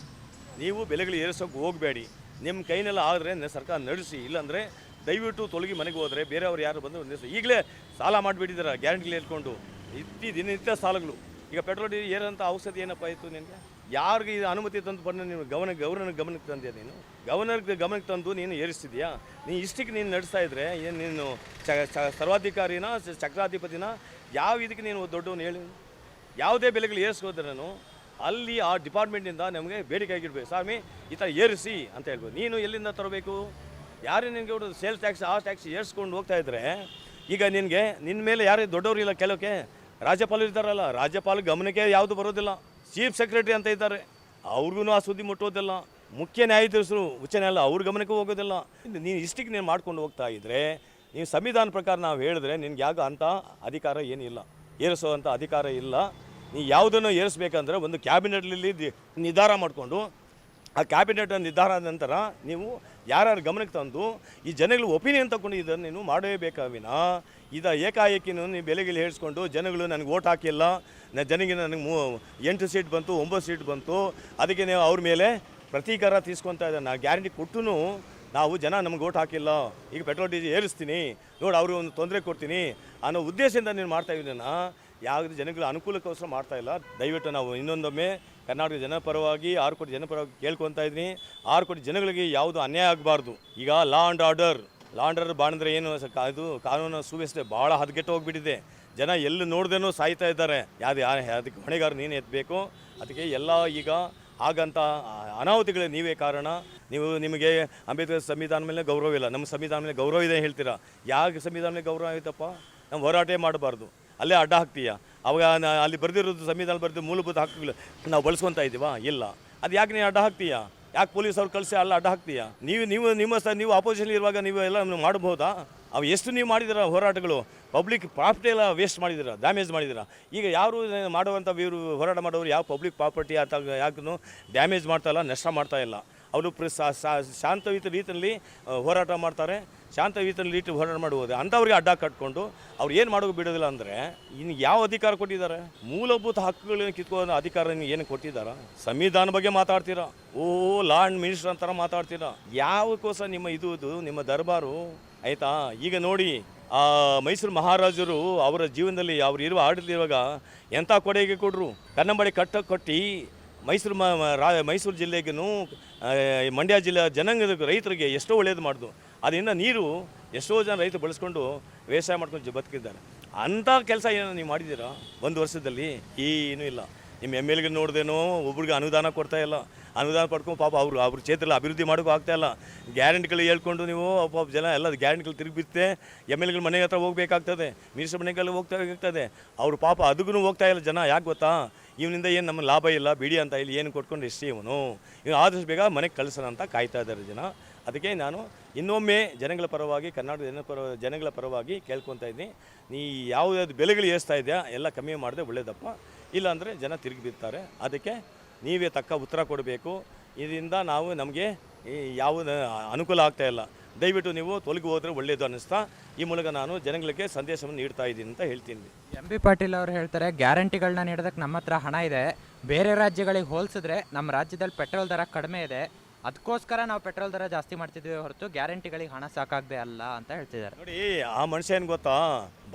ನೀವು ಬೆಲೆಗಳು ಏರಿಸೋಕೆ ಹೋಗಬೇಡಿ. ನಿಮ್ಮ ಕೈನೆಲ್ಲ ಆದರೆ ಸರ್ಕಾರ ನಡೆಸಿ, ಇಲ್ಲಾಂದರೆ ದಯವಿಟ್ಟು ತೊಲಗಿ ಮನೆಗೆ ಹೋದರೆ ಬೇರೆಯವ್ರು ಯಾರು ಬಂದು ನಿಲ್ಲಿಸಿ ಈಗಲೇ ಸಾಲ ಮಾಡಿಬಿಟ್ಟಿದ್ದಾರೆ ಗ್ಯಾರಂಟಿಗಳು ಹೇಳ್ಕೊಂಡು. ಇತ್ತಿ ದಿನನಿತ್ಯ ಸಾಲಗಳು. ಈಗ ಪೆಟ್ರೋಲ್ ಏರಂಥ ಔಷಧಿ ಏನಪ್ಪ ಇತ್ತು ನಿನಗೆ ಯಾರಿಗೆ ಇದು ಅನುಮತಿ ತಂದು ಬಂದು ನೀನು ಗಮನ ಗವರ್ನರ್ ಗಮನಕ್ಕೆ ತಂದೆ ನೀನು? ಗವರ್ನರ್ಗೆ ಗಮನಕ್ಕೆ ತಂದು ನೀನು ಏರಿಸ್ತಿದ್ಯಾ? ನೀನು ಇಷ್ಟಕ್ಕೆ ನೀನು ನಡೆಸ್ತಾ ಇದ್ರೆ ಏನು ನೀನು ಸರ್ವಾಧಿಕಾರಿನ ಚಕ್ರಾಧಿಪತಿನ? ಯಾವ ಇದಕ್ಕೆ ನೀನು ದೊಡ್ಡವನು ಹೇಳಿ? ಯಾವುದೇ ಬೆಲೆಗಳು ಏರಿಸ್ಕೋದ್ರೆ ನಾನು ಅಲ್ಲಿ ಆ ಡಿಪಾರ್ಟ್ಮೆಂಟಿಂದ ನಮಗೆ ಬೇಡಿಕೆ ಆಗಿರ್ಬೇಕು. ಸ್ವಾಮಿ, ಈ ಥರ ಏರಿಸಿ ಅಂತ ಹೇಳ್ಬೋದು. ನೀನು ಎಲ್ಲಿಂದ ತರಬೇಕು? ಯಾರು ನಿನಗೆ ಅವರು ಸೇಲ್ ಟ್ಯಾಕ್ಸ್, ಆ ಟ್ಯಾಕ್ಸ್ ಏರಿಸ್ಕೊಂಡು ಹೋಗ್ತಾ ಇದ್ರೆ ಈಗ ನಿನಗೆ, ನಿನ್ನ ಮೇಲೆ ಯಾರು ದೊಡ್ಡವರು ಇಲ್ಲ ಕೆಲವಕ್ಕೆ, ರಾಜ್ಯಪಾಲರು ಇದ್ದಾರಲ್ಲ ರಾಜ್ಯಪಾಲ ಗಮನಕ್ಕೆ ಯಾವುದು ಬರೋದಿಲ್ಲ. ಚೀಫ್ ಸೆಕ್ರೆಟರಿ ಅಂತ ಇದ್ದಾರೆ. ಅವ್ರಿಗೂ ಆ ಸುದ್ದಿ ಮುಟ್ಟೋದಿಲ್ಲ. ಮುಖ್ಯ ನ್ಯಾಯಾಧೀಶರು, ಉಚ್ಚ ನ್ಯಾಯಾಲಯ ಅವ್ರ ಗಮನಕ್ಕೂ ಹೋಗೋದಿಲ್ಲ. ನೀನು ಇಷ್ಟಕ್ಕೆ ನೀನು ಮಾಡ್ಕೊಂಡು ಹೋಗ್ತಾ ಇದ್ದರೆ ನೀವು ಸಂವಿಧಾನ ಪ್ರಕಾರ ನಾವು ಹೇಳಿದ್ರೆ ನಿನ್ಗೆ ಯಾಗ ಅಂಥ ಅಧಿಕಾರ ಏನಿಲ್ಲ ಏರಿಸುವಂಥ ಅಧಿಕಾರ ಇಲ್ಲ. ನೀ ಯಾವುದನ್ನು ಏರಿಸ್ಬೇಕಂದ್ರೆ ಒಂದು ಕ್ಯಾಬಿನೆಟ್ನಲ್ಲಿ ದಿ- ನಿರ್ಧಾರ ಮಾಡಿಕೊಂಡು, ಆ ಕ್ಯಾಬಿನೆಟ್ ನಿರ್ಧಾರ ಆದ ನಂತರ ನೀವು ಯಾರ್ಯಾರ ಗಮನಕ್ಕೆ ತಂದು ಈ ಜನಗಳು ಒಪಿನಿಯನ್ ತಗೊಂಡು ಇದನ್ನು ನೀನು ಮಾಡಲೇಬೇಕಾ ವಿನ? ಇದ ಏಕಾಏಕಿ ನೀವು ಬೆಲೆಗಳು ಹೇಳಿಸ್ಕೊಂಡು ಜನಗಳು ನನಗೆ ಓಟ್ ಹಾಕಿಲ್ಲ ಜನಗೆ ನನಗೆ ಮೂ ಎಂಟು ಸೀಟ್ ಬಂತು, ಒಂಬತ್ತು ಸೀಟ್ ಬಂತು, ಅದಕ್ಕೆ ನೀವು ಅವ್ರ ಮೇಲೆ ಪ್ರತೀಕಾರ ತೀಸ್ಕೊತಾ ಇದ್ದಾರೆ. ನಾ ಗ್ಯಾರಂಟಿ ಕೊಟ್ಟು ನಾವು ಜನ ನಮ್ಗೆ ಓಟ್ ಹಾಕಿಲ್ಲ. ಈಗ ಪೆಟ್ರೋಲ್, ಡೀಸೆಲ್ ಏರಿಸ್ತೀನಿ, ನೋಡಿ ಅವ್ರಿಗೆ ಒಂದು ತೊಂದರೆ ಕೊಡ್ತೀನಿ ಅನ್ನೋ ಉದ್ದೇಶದಿಂದ ನೀನು ಮಾಡ್ತಾ ಇದ್ದೀನ, ಯಾವುದೇ ಜನಗಳ ಅನುಕೂಲಕ್ಕೋಸ್ಕರ ಮಾಡ್ತಾ ಇಲ್ಲ. ದಯವಿಟ್ಟು ನಾವು ಇನ್ನೊಂದೊಮ್ಮೆ ಕರ್ನಾಟಕ ಜನಪರವಾಗಿ ಆರು ಕೋಟಿ ಜನಪರವಾಗಿ ಕೇಳ್ಕೊತಾ ಇದ್ದೀನಿ. ಆರು ಕೋಟಿ ಜನಗಳಿಗೆ ಯಾವುದು ಅನ್ಯಾಯ ಆಗಬಾರ್ದು. ಈಗ ಲಾ ಆ್ಯಂಡ್ ಆರ್ಡರ್ ಲಾ ಬಾಣಂದ್ರೆ ಏನು ಅದು ಕಾನೂನು ಸುವ್ಯವಸ್ಥೆ ಭಾಳ ಹದಗೆಟ್ಟು ಹೋಗ್ಬಿಟ್ಟಿದೆ. ಜನ ಎಲ್ಲಿ ನೋಡ್ದೇನೂ ಸಾಯ್ತಾ ಇದ್ದಾರೆ. ಯಾವ್ದು ಯಾ ಅದಕ್ಕೆ ಹೊಣೆಗಾರ ನೀನು ಎತ್ತಬೇಕು ಅದಕ್ಕೆ ಎಲ್ಲ ಈಗ ಹಾಗಂತ ಅನಾಹುತಿಗಳೇ ನೀವೇ ಕಾರಣ. ನೀವು ನಿಮಗೆ ಅಂಬೇಡ್ಕರ್ ಸಂವಿಧಾನ ಮೇಲೆ ಗೌರವ ಇಲ್ಲ. ನಮ್ಮ ಸಂವಿಧಾನ ಮೇಲೆ ಗೌರವ ಇದೆ ಹೇಳ್ತೀರಾ? ಯಾವ ಸಂವಿಧಾನ ಮೇಲೆ ಗೌರವ ಆಯ್ತಪ್ಪ? ನಾವು ಹೋರಾಟ ಮಾಡಬಾರ್ದು. ಅಲ್ಲೇ ಅಡ್ಡ ಹಾಕ್ತೀಯ. ಅವಾಗ ಅಲ್ಲಿ ಬರೆದಿರೋದು ಸಂವಿಧಾನ ಬರೆದು ಮೂಲಭೂತ ಹಕ್ಕುಗಳು ನಾವು ಬಳಸ್ಕೊತಾ ಇದ್ದೀವಾ? ಇಲ್ಲ. ಅದು ಯಾಕೆ ನೀನು ಅಡ್ಡ ಹಾಕ್ತೀಯಾ? ಯಾಕೆ ಪೊಲೀಸ್ ಅವ್ರು ಕಳಿಸಿ ಅಲ್ಲ ಅಡ್ಡ ಹಾಕ್ತೀಯಾ? ನೀವು ನೀವು ನಿಮ್ಮ ಸ ನೀವು ಆಪೋಸಿಷನ್ ಇರುವಾಗ ನೀವು ಎಲ್ಲ ಮಾಡ್ಬೋದಾ? ಅವು ಎಷ್ಟು ನೀವು ಮಾಡಿದಿರ ಹೋರಾಟಗಳು? ಪಬ್ಲಿಕ್ ಪ್ರಾಪರ್ಟಿ ಎಲ್ಲ ವೇಸ್ಟ್ ಮಾಡಿದಿರ ಡ್ಯಾಮೇಜ್ ಮಾಡಿದಿರ? ಈಗ ಯಾರು ಮಾಡುವಂಥ ಇವರು ಹೋರಾಟ ಮಾಡೋರು, ಯಾವ ಪಬ್ಲಿಕ್ ಪ್ರಾಪರ್ಟಿ ಆತ ಯಾಕೂ ಡ್ಯಾಮೇಜ್ ಮಾಡ್ತಾ ಇಲ್ಲ, ನಷ್ಟ ಮಾಡ್ತಾ ಇಲ್ಲ? ಅವರು ಪ್ರ ಶಾಂತಯುತ ರೀತಿಯಲ್ಲಿ ಹೋರಾಟ ಮಾಡ್ತಾರೆ. ಶಾಂತಯುತ ರೀತಿ ಹೋರಾಟ ಮಾಡುವುದು. ಅಂಥವ್ರಿಗೆ ಅಡ್ಡ ಕಟ್ಕೊಂಡು ಅವ್ರು ಏನು ಮಾಡೋಕೆ ಬಿಡೋದಿಲ್ಲ ಅಂದರೆ, ಇನ್ನು ಯಾವ ಅಧಿಕಾರ ಕೊಟ್ಟಿದ್ದಾರೆ? ಮೂಲಭೂತ ಹಕ್ಕುಗಳನ್ನು ಕಿತ್ಕೋ ಅಧಿಕಾರ ಏನು ಕೊಟ್ಟಿದ್ದಾರೆ? ಸಂವಿಧಾನ ಬಗ್ಗೆ ಮಾತಾಡ್ತೀರಾ? ಓ ಲಾ ಆ್ಯಂಡ್ ಮಿನಿಸ್ಟರ್ ಅಂತಾರ ಮಾತಾಡ್ತೀರಾ? ಯಾವಕ್ಕೋಸ್ಕರ ನಿಮ್ಮ ಇದು ನಿಮ್ಮ ದರ್ಬಾರು? ಆಯಿತಾ? ಈಗ ನೋಡಿ, ಆ, ಮೈಸೂರು ಮಹಾರಾಜರು ಅವರ ಜೀವನದಲ್ಲಿ ಅವ್ರು ಇರುವ ಆಡಳಿತಿರುವಾಗ ಎಂಥ ಕೊಡುಗೆ ಕೊಡ್ರು ಕನ್ನಂಬಾಡಿ ಕಟ್ಟ ಕೊಟ್ಟು ಮೈಸೂರು ಮೈಸೂರು ಜಿಲ್ಲೆಗೂ ಮಂಡ್ಯ ಜಿಲ್ಲೆ ಜನಾಂಗದ ರೈತರಿಗೆ ಎಷ್ಟೋ ಒಳ್ಳೆಯದು ಮಾಡಿದ್ವು ಅದರಿಂದ ನೀರು ಎಷ್ಟೋ ಜನ ರೈತರು ಬಳಸ್ಕೊಂಡು ವ್ಯವಸಾಯ ಮಾಡ್ಕೊಂಡು ಬದುಕಿದ್ದಾರೆ. ಅಂಥ ಕೆಲಸ ಏನೋ ನೀವು ಮಾಡಿದ್ದೀರಾ? ಒಂದು ವರ್ಷದಲ್ಲಿ ಏನೂ ಇಲ್ಲ. ನಿಮ್ಮ ಎಂ ಎಲ್ಗೆ ನೋಡ್ದೇನೋ ಒಬ್ರಿಗೆ ಅನುದಾನ ಕೊಡ್ತಾ ಇಲ್ಲ. ಅನುದಾನ ಪಡ್ಕೊಂಡು ಪಾಪ ಅವರು, ಅವ್ರ ಕ್ಷೇತ್ರದಲ್ಲಿ ಅಭಿವೃದ್ಧಿ ಮಾಡೋಕ್ಕೂ ಆಗ್ತಾ ಇಲ್ಲ. ಗ್ಯಾರಂಟಿಗಳು ಹೇಳ್ಕೊಂಡು ನೀವು ಪಾಪ ಜನ ಎಲ್ಲ ಗ್ಯಾರಂಟಿಗಳು ತಿರುಗಿ ಬಿತ್ತೆ. ಎಂ ಎಲ್ಗಳ ಮನೆ ಹತ್ರ ಹೋಗಬೇಕಾಗ್ತದೆ. ಮಿನಿಸ್ಟರ್ ಮನೆಗೆಲ್ಲ ಹೋಗ್ತಾ ಹೋಗ್ತದೆ. ಅವರು ಪಾಪ ಅದಕ್ಕೂ ಹೋಗ್ತಾ ಇಲ್ಲ ಜನ. ಯಾಕೆ ಗೊತ್ತಾ? ಇವನಿಂದ ಏನು ನಮ್ಮ ಲಾಭ ಇಲ್ಲ, ಬಿಡಿ ಅಂತ ಇಲ್ಲಿ ಏನು ಕೊಟ್ಕೊಂಡು ಇಷ್ಟೇ ಇವನು. ಇವನು ಆದಷ್ಟು ಬೇಗ ಮನೆಗೆ ಕಳಿಸೋಣ ಅಂತ ಕಾಯ್ತಾ ಇದ್ದಾರೆ ಜನ. ಅದಕ್ಕೆ ನಾನು ಇನ್ನೊಮ್ಮೆ ಜನಗಳ ಪರವಾಗಿ ಕರ್ನಾಟಕ ಜನ ಪರ, ಜನಗಳ ಪರವಾಗಿ ಕೇಳ್ಕೊತಾ ಇದ್ದೀನಿ. ನೀ ಯಾವುದಾದ್ರು ಬೆಲೆಗಳು ಏರಿಸ್ತಾ ಇದೆಯಾ, ಎಲ್ಲ ಕಮ್ಮಿ ಮಾಡಿದೆ ಒಳ್ಳೇದಪ್ಪ. ಇಲ್ಲಾಂದರೆ ಜನ ತಿರುಗಿ ಬಿಡ್ತಾರೆ. ಅದಕ್ಕೆ ನೀವೇ ತಕ್ಕ ಉತ್ತರ ಕೊಡಬೇಕು. ಇದರಿಂದ ನಾವು ನಮಗೆ ಯಾವುದೇ ಅನುಕೂಲ ಆಗ್ತಾಯಿಲ್ಲ ದಯವಿಟ್ಟು ನೀವು ತೊಲಗಿ ಹೋದರೆ ಒಳ್ಳೆಯದು ಅನ್ನಿಸ್ತಾ ಈ ಮೂಲಕ ನಾನು ಜನಗಳಿಗೆ ಸಂದೇಶವನ್ನು ನೀಡ್ತಾ ಇದ್ದೀನಿ ಅಂತ ಹೇಳ್ತೀನಿ. ಎಂ ಬಿ ಪಾಟೀಲ್ ಅವರು ಹೇಳ್ತಾರೆ ಗ್ಯಾರಂಟಿಗಳನ್ನ ನೀಡೋದಕ್ಕೆ ನಮ್ಮ ಹತ್ರ ಹಣ ಇದೆ. ಬೇರೆ ರಾಜ್ಯಗಳಿಗೆ ಹೋಲಿಸಿದ್ರೆ ನಮ್ಮ ರಾಜ್ಯದಲ್ಲಿ ಪೆಟ್ರೋಲ್ ದರ ಕಡಿಮೆ ಇದೆ. ಅದಕ್ಕೋಸ್ಕರ ನಾವು ಪೆಟ್ರೋಲ್ ದರ ಜಾಸ್ತಿ ಮಾಡ್ತಿದ್ವಿ ಹೊರತು ಗ್ಯಾರಂಟಿಗಳಿಗೆ ಹಣ ಸಾಕಾಗದೆ ಅಲ್ಲ ಅಂತ ಹೇಳ್ತಿದ್ದಾರೆ. ನೋಡಿ ಆ ಮನುಷ್ಯ ಏನು ಗೊತ್ತಾ?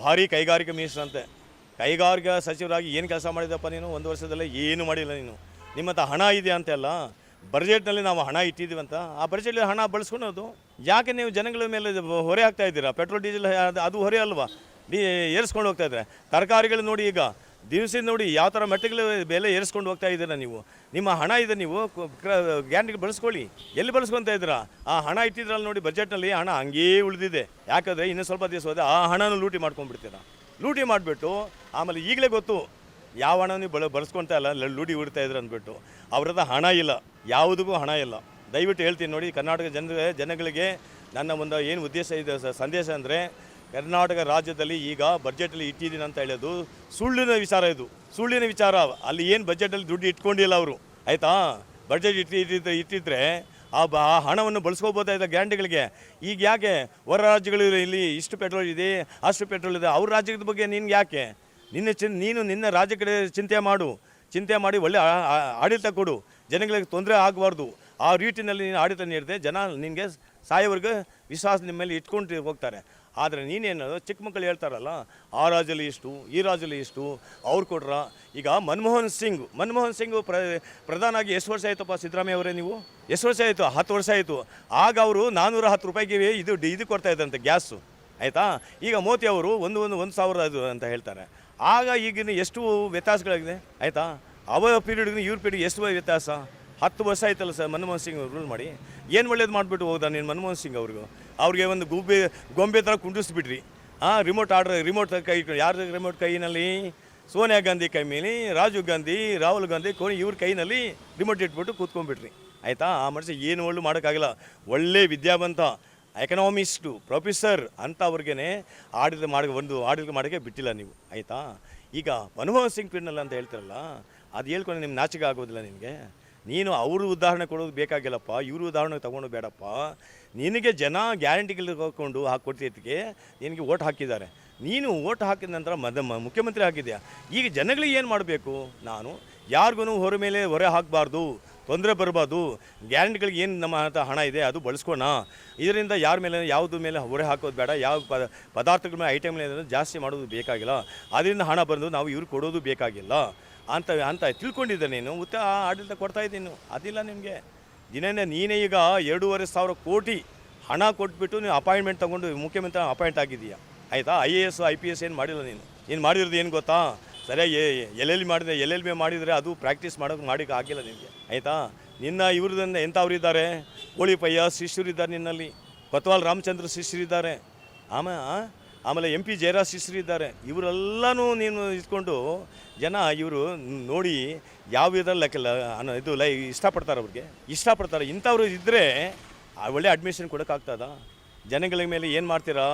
ಭಾರಿ ಕೈಗಾರಿಕೆ ಮಿನಿಸ್ಟರ್ ಅಂತೆ. ಕೈಗಾರಿಕಾ ಸಚಿವರಾಗಿ ಏನು ಕೆಲಸ ಮಾಡಿದಪ್ಪ ನೀನು? ಒಂದು ವರ್ಷದಲ್ಲೇ ಏನು ಮಾಡಿಲ್ಲ ನೀನು. ನಿಮ್ಮ ಹತ್ರ ಹಣ ಇದೆ ಅಂತೆಲ್ಲ ಬಜೆಟ್ನಲ್ಲಿ ನಾವು ಹಣ ಇಟ್ಟಿದ್ದೀವಿ ಅಂತ. ಆ ಬಜೆಟ್ಲಿ ಹಣ ಬಳಸ್ಕೊಳೋದು ಯಾಕೆ ನೀವು ಜನಗಳ ಮೇಲೆ ಹೊರೆ ಆಗ್ತಾ ಇದ್ದೀರಾ? ಪೆಟ್ರೋಲ್, ಡೀಸೆಲ್ ಅದು- ಹೊರೆ ಅಲ್ವಾ? ನೀ ಏರಿಸ್ಕೊಂಡು ಹೋಗ್ತಾ ಇದ್ದಾರೆ ತರಕಾರಿಗಳು ನೋಡಿ ಈಗ ದಿವಸ ನೋಡಿ ಯಾವ ಥರ ಮಟ್ಟಿಗೆ ಬೆಲೆ ಏರಿಸ್ಕೊಂಡು ಹೋಗ್ತಾ ಇದ್ದೀರಾ ನೀವು? ನಿಮ್ಮ ಹಣ ಇದೆ ನೀವು ಗ್ಯಾರಂಟಿಗೆ ಬಳಸ್ಕೊಳ್ಳಿ. ಎಲ್ಲಿ ಬಳಸ್ಕೊತಾ ಇದ್ದೀರಾ? ಆ ಹಣ ಇಟ್ಟಿದ್ರಲ್ಲಿ ನೋಡಿ ಬಜೆಟ್ನಲ್ಲಿ ಹಣ ಹಂಗೇ ಉಳಿದಿದೆ. ಯಾಕಂದರೆ ಇನ್ನೂ ಸ್ವಲ್ಪ ದಿವಸ ಹೋದರೆ ಆ ಹಣನ ಲೂಟಿ ಮಾಡ್ಕೊಂಡ್ಬಿಡ್ತೀರಾ? ಲೂಟಿ ಮಾಡಿಬಿಟ್ಟು, ಆಮೇಲೆ ಈಗಲೇ ಗೊತ್ತು ಯಾವ ಹಣ ನೀವು ಬಳ, ಬಳಸ್ಕೊತಾ ಇಲ್ಲ ಲೂಡಿ ಹೊಡಿತಾ ಇದ್ರು ಅಂದ್ಬಿಟ್ಟು. ಅವ್ರದ್ದು ಹಣ ಇಲ್ಲ, ಯಾವುದಕ್ಕೂ ಹಣ ಇಲ್ಲ. ದಯವಿಟ್ಟು ಹೇಳ್ತೀನಿ ನೋಡಿ, ಕರ್ನಾಟಕ ಜನ, ಜನಗಳಿಗೆ ನನ್ನ ಒಂದು ಏನು ಉದ್ದೇಶ ಇದೆ ಸಂದೇಶ ಅಂದರೆ, ಕರ್ನಾಟಕ ರಾಜ್ಯದಲ್ಲಿ ಈಗ ಬಜೆಟಲ್ಲಿ ಇಟ್ಟಿದ್ದೀನಿ ಅಂತ ಹೇಳೋದು ಸುಳ್ಳಿನ ವಿಚಾರ ಇದು. ಸುಳ್ಳಿನ ವಿಚಾರ. ಅಲ್ಲಿ ಏನು ಬಜೆಟಲ್ಲಿ ದುಡ್ಡು ಇಟ್ಕೊಂಡಿಲ್ಲ ಅವರು. ಆಯಿತಾ? ಬಜೆಟ್ ಇಟ್ಟು, ಇಟ್ಟಿದ್ರೆ ಆ ಬ, ಆ ಹಣವನ್ನು ಬಳಸ್ಕೋಬೋದಾಯ್ತು ಗ್ಯಾರಂಟಿಗಳಿಗೆ? ಈಗ ಯಾಕೆ ಹೊರ ರಾಜ್ಯಗಳು ಇಲ್ಲಿ ಇಷ್ಟು ಪೆಟ್ರೋಲ್ ಇದೆ, ಅಷ್ಟು ಪೆಟ್ರೋಲ್ ಇದೆ, ಅವ್ರ ರಾಜ್ಯದ ಬಗ್ಗೆ ನಿನ್ಗೆ ಯಾಕೆ? ನಿನ್ನ ಚಿನ್, ನೀನು ನಿನ್ನ ರಾಜ್ಯ ಕಡೆ ಚಿಂತೆ ಮಾಡು. ಚಿಂತೆ ಮಾಡಿ ಒಳ್ಳೆ ಆಡಳಿತ ಕೊಡು. ಜನಗಳಿಗೆ ತೊಂದರೆ ಆಗಬಾರ್ದು. ಆ ರೀತಿಯಲ್ಲಿ ನೀನು ಆಡಳಿತ ನೀಡಿದೆ ಜನ ನಿನಗೆ ಸಾಯೋವರೆಗೂ ವಿಶ್ವಾಸ ನಿಮ್ಮ ಮೇಲೆ ಇಟ್ಕೊಂಡು ಹೋಗ್ತಾರೆ. ಆದರೆ ನೀನೇನು ಚಿಕ್ಕ ಮಕ್ಕಳು ಹೇಳ್ತಾರಲ್ಲ, ಆ ರಾಜ್ಯದಲ್ಲಿ ಇಷ್ಟು, ಈ ರಾಜ್ಯದಲ್ಲಿ ಇಷ್ಟು, ಅವ್ರು ಕೊಡ್ರ ಈಗ ಮನಮೋಹನ್ ಸಿಂಗ್ ಮನಮೋಹನ್ ಸಿಂಗ್ ಪ್ರ ಪ್ರಧಾನಾಗಿ ಎಷ್ಟು ವರ್ಷ ಆಯಿತಪ್ಪ ಸಿದ್ದರಾಮಯ್ಯ ಅವರೇ ನೀವು? ಎಷ್ಟು ವರ್ಷ ಆಯಿತು? ಹತ್ತು ವರ್ಷ ಆಯಿತು. ಆಗ ಅವರು ನಾನ್ನೂರ ಹತ್ತು ರೂಪಾಯಿಗೆ ಇದು ಇದು ಕೊಡ್ತಾ ಇದ್ದಂತೆ ಗ್ಯಾಸು. ಆಯಿತಾ? ಈಗ ಮೋದಿ ಅವರು ಒಂದು ಒಂದು ಒಂದು ಸಾವಿರ ಅದು ಅಂತ ಹೇಳ್ತಾರೆ. ಆಗ ಈಗಿನ ಎಷ್ಟು ವ್ಯತ್ಯಾಸಗಳಾಗಿದೆ, ಆಯಿತಾ? ಅವ ಪೀರಿಯಡ್ಗೂ ಇವ್ರ ಪೀರಿಯಡ್ ಎಷ್ಟು ವ್ಯತ್ಯಾಸ? ಹತ್ತು ವರ್ಷ ಆಯ್ತಲ್ಲ ಸರ್ ಮನಮೋಹನ್ ಸಿಂಗ್ ರೂಲ್ ಮಾಡಿ. ಏನು ಒಳ್ಳೇದು ಮಾಡಿಬಿಟ್ಟು ಹೋದ ನೀನು ಮನಮೋಹನ್ ಸಿಂಗ್ ಅವ್ರಿಗೂ? ಅವ್ರಿಗೆ ಒಂದು ಗುಬ್ಬೆ, ಗೊಂಬೆ ಥರ ಕುಂಡಿಸ್ಬಿಟ್ರಿ ಹಾಂ ರಿಮೋಟ್ ಆರ್ಡ್ರ್ ರಿಮೋಟ್ ಕೈ ಯಾರು ರಿಮೋಟ್ ಕೈನಲ್ಲಿ? ಸೋನಿಯಾ ಗಾಂಧಿ ಕೈ ಮೇಲೆ, ರಾಜೀವ್ ಗಾಂಧಿ, ರಾಹುಲ್ ಗಾಂಧಿ ಕೋನಿ ಇವ್ರ ಕೈನಲ್ಲಿ ರಿಮೋಟ್ ಇಟ್ಬಿಟ್ಟು ಕೂತ್ಕೊಂಡ್ಬಿಟ್ರಿ. ಆಯಿತಾ? ಆ ಮನುಷ್ಯ ಏನು ಒಳ್ಳೆ ಮಾಡೋಕ್ಕಾಗಿಲ್ಲ. ಒಳ್ಳೆ ವಿದ್ಯಾವಂತ. ಎಕನಾಮಿಸ್ಟು ಪ್ರೊಫೆಸರ್ ಅಂಥವ್ರಿಗೇ ಆಡಳಿತ ಮಾಡಿ ಒಂದು ಆಡಳಿತ ಮಾಡೋಕ್ಕೆ ಬಿಟ್ಟಿಲ್ಲ ನೀವು, ಆಯಿತಾ? ಈಗ ಮನಮೋಹನ್ ಸಿಂಗ್ ಪಿನ್ನಲ್ಲ ಅಂತ ಹೇಳ್ತಿರಲ್ಲ, ಅದು ಹೇಳ್ಕೊಂಡು ನಿಮ್ಮ ನಾಚಿಕೆ ಆಗೋದಿಲ್ಲ ನಿಮಗೆ. ನೀನು ಅವರು ಉದಾಹರಣೆ ಕೊಡೋದು ಬೇಕಾಗಿಲ್ಲಪ್ಪ, ಇವರು ಉದಾಹರಣೆ ತೊಗೊಂಡು ಬೇಡಪ್ಪ. ನಿನಗೆ ಜನ ಗ್ಯಾರಂಟಿಗಳು ಹಾಕ್ಕೊಂಡು ಹಾಕ್ಕೊಡ್ತಿದ್ದಕ್ಕೆ ನಿನಗೆ ಓಟ್ ಹಾಕಿದ್ದಾರೆ. ನೀನು ಓಟ್ ಹಾಕಿದ ನಂತರ ಮದ ಮುಖ್ಯಮಂತ್ರಿ ಆಗಿದೆಯಾ? ಈಗ ಜನಗಳಿಗೆ ಏನು ಮಾಡಬೇಕು? ನಾನು ಯಾರಿಗೂ ಹೊರ ಮೇಲೆ ಹೊರೆ ಹಾಕಬಾರ್ದು. ತೊಂದರೆ ಬರಬಾರ್ದು. ಗ್ಯಾರಂಟಿಗಳಿಗೆ ಏನು ನಮ್ಮ ಹತ್ರ ಹಣ ಇದೆ ಅದು ಬಳಸ್ಕೋಣ. ಇದರಿಂದ ಯಾರ ಮೇಲೆ, ಯಾವ್ದು ಮೇಲೆ ಹೊರೆ ಹಾಕೋದು ಬೇಡ. ಯಾವ ಪದಾರ್ಥಗಳ ಮೇಲೆ ಐಟಮ್ ಮೇಲೆ ಜಾಸ್ತಿ ಮಾಡೋದು ಬೇಕಾಗಿಲ್ಲ. ಅದರಿಂದ ಹಣ ಬಂದು ನಾವು ಇವ್ರಿಗೆ ಕೊಡೋದು ಬೇಕಾಗಿಲ್ಲ. ಅಂತ ಅಂತ ತಿಳ್ಕೊಂಡಿದ್ದೆ ನೀನು. ಉತ್ತ ಆಡಳಿತ ಕೊಡ್ತಾ ಇದ್ದೀನಿ ಅದಿಲ್ಲ ನಿಮಗೆ. ದಿನೇ ನೀನೇ ಈಗ ಎರಡೂವರೆ ಸಾವಿರ ಕೋಟಿ ಹಣ ಕೊಟ್ಬಿಟ್ಟು ನೀವು ಅಪಾಯಿಂಟ್ಮೆಂಟ್ ತೊಗೊಂಡು ಮುಖ್ಯಮಂತ್ರಿ ಅಪಾಯಿಂಟ್ ಆಗಿದೆಯಾ ಆಯಿತಾ? I A S I P S ಏನು ಮಾಡಿಲ್ಲ ನೀನು? ನೀನು ಮಾಡಿರೋದು ಏನು ಗೊತ್ತಾ? ಸರಿಯಾಗಿ ಎಲ್ಲೆಲ್ಲಿ ಮಾಡಿದೆ, ಎಲ್ಲೆಲ್ಲಿ ಬಿ ಮಾಡಿದರೆ ಅದು ಪ್ರಾಕ್ಟೀಸ್ ಮಾಡೋಕೆ ಮಾಡೋಕ್ಕೆ ಆಗಿಲ್ಲ ನಿಮಗೆ. ಆಯಿತಾ? ನಿನ್ನ ಇವ್ರದಿಂದ ಎಂಥವ್ರಿದ್ದಾರೆ? ಕೋಳಿಪಯ್ಯ ಶಿಷ್ಯರಿದ್ದಾರೆ ನಿನ್ನಲ್ಲಿ. ಕೊತ್ವಾಲ್ ರಾಮಚಂದ್ರ ಶಿಷ್ಯರಿದ್ದಾರೆ. ಆಮೇ ಆಮೇಲೆ ಎಂ ಪಿ ಜಯರಾಜ್ ಶಿಷ್ಯರಿದ್ದಾರೆ. ಇವರೆಲ್ಲನೂ ನೀನು ಇಟ್ಕೊಂಡು ಜನ ಇವರು ನೋಡಿ ಯಾವ ವಿಧದಲ್ಲಿ ಲೆಕ್ಕಲ್ಲ ಅನ್ನೋ ಇದು ಲೈ ಇಷ್ಟಪಡ್ತಾರೆ ಅವ್ರಿಗೆ. ಇಷ್ಟಪಡ್ತಾರೆ. ಇಂಥವ್ರು ಇದ್ದರೆ ಒಳ್ಳೆ ಅಡ್ಮಿಷನ್ ಕೊಡೋಕ್ಕಾಗ್ತದ? ಜನಗಳ ಮೇಲೆ ಏನು ಮಾಡ್ತೀರಾ?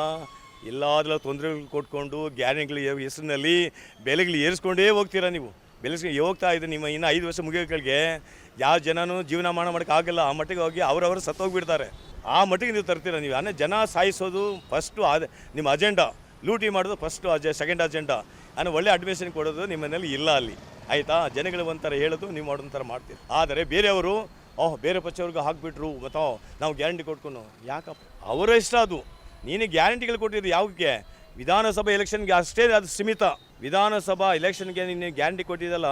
ಎಲ್ಲಾದ್ರೂ ತೊಂದರೆಗಳು ಕೊಟ್ಕೊಂಡು, ಗ್ಯಾರಂಟಿಗಳ ಹೆಸರಿನಲ್ಲಿ ಬೆಲೆಗಳು ಏರಿಸ್ಕೊಂಡೇ ಹೋಗ್ತೀರಾ ನೀವು? ಬೆಲೆ ಹೋಗ್ತಾ ಇದೆ ನಿಮ್ಮ ಇನ್ನು ಐದು ವರ್ಷ ಮುಗಿಯೋಗಳಿಗೆ ಯಾವ ಜನನೂ ಜೀವನ ಮಾಡ ಮಾಡೋಕ್ಕಾಗಲ್ಲ ಆ ಮಟ್ಟಿಗೆ ಹೋಗಿ ಅವರವರು ಸತ್ತೋಗ್ಬಿಡ್ತಾರೆ. ಆ ಮಟ್ಟಿಗೆ ನೀವು ತರ್ತೀರ ನೀವು? ಅಂದರೆ ಜನ ಸಾಯಿಸೋದು ಫಸ್ಟು ಅದೇ ನಿಮ್ಮ ಅಜೆಂಡಾ ಲೂಟಿ ಮಾಡೋದು ಫಸ್ಟು ಅಜೆ ಸೆಕೆಂಡ್ ಅಜೆಂಡಾ ಅಂದರೆ ಒಳ್ಳೆ ಅಡ್ಮಿಷನ್ ಕೊಡೋದು ನಿಮ್ಮನೇಲಿ ಇಲ್ಲ ಅಲ್ಲಿ. ಆಯಿತಾ? ಜನಗಳು ಒಂಥರ ಹೇಳೋದು, ನೀವು ಮಾಡೋಂಥರ ಮಾಡ್ತೀರಿ? ಆದರೆ ಬೇರೆಯವರು, ಓಹ್, ಬೇರೆ ಪಕ್ಷವ್ರಿಗೆ ಹಾಕ್ಬಿಟ್ರು, ಮತ್ತು, ನಾವು ಗ್ಯಾರಂಟಿ ಕೊಟ್ಕೊಂಡು ಯಾಕಪ್ಪ? ಅವರ ಇಷ್ಟ ಅದು. ನೀನು ಗ್ಯಾರಂಟಿಗಳು ಕೊಟ್ಟಿದ್ದು ಯಾವಕ್ಕೆ ವಿಧಾನಸಭಾ ಎಲೆಕ್ಷನ್ಗೆ ಅಷ್ಟೇ ಅದು ಸೀಮಿತ. ವಿಧಾನಸಭಾ ಎಲೆಕ್ಷನ್ಗೆ ನೀನು ಗ್ಯಾರಂಟಿ ಕೊಟ್ಟಿದ್ದಲ್ಲ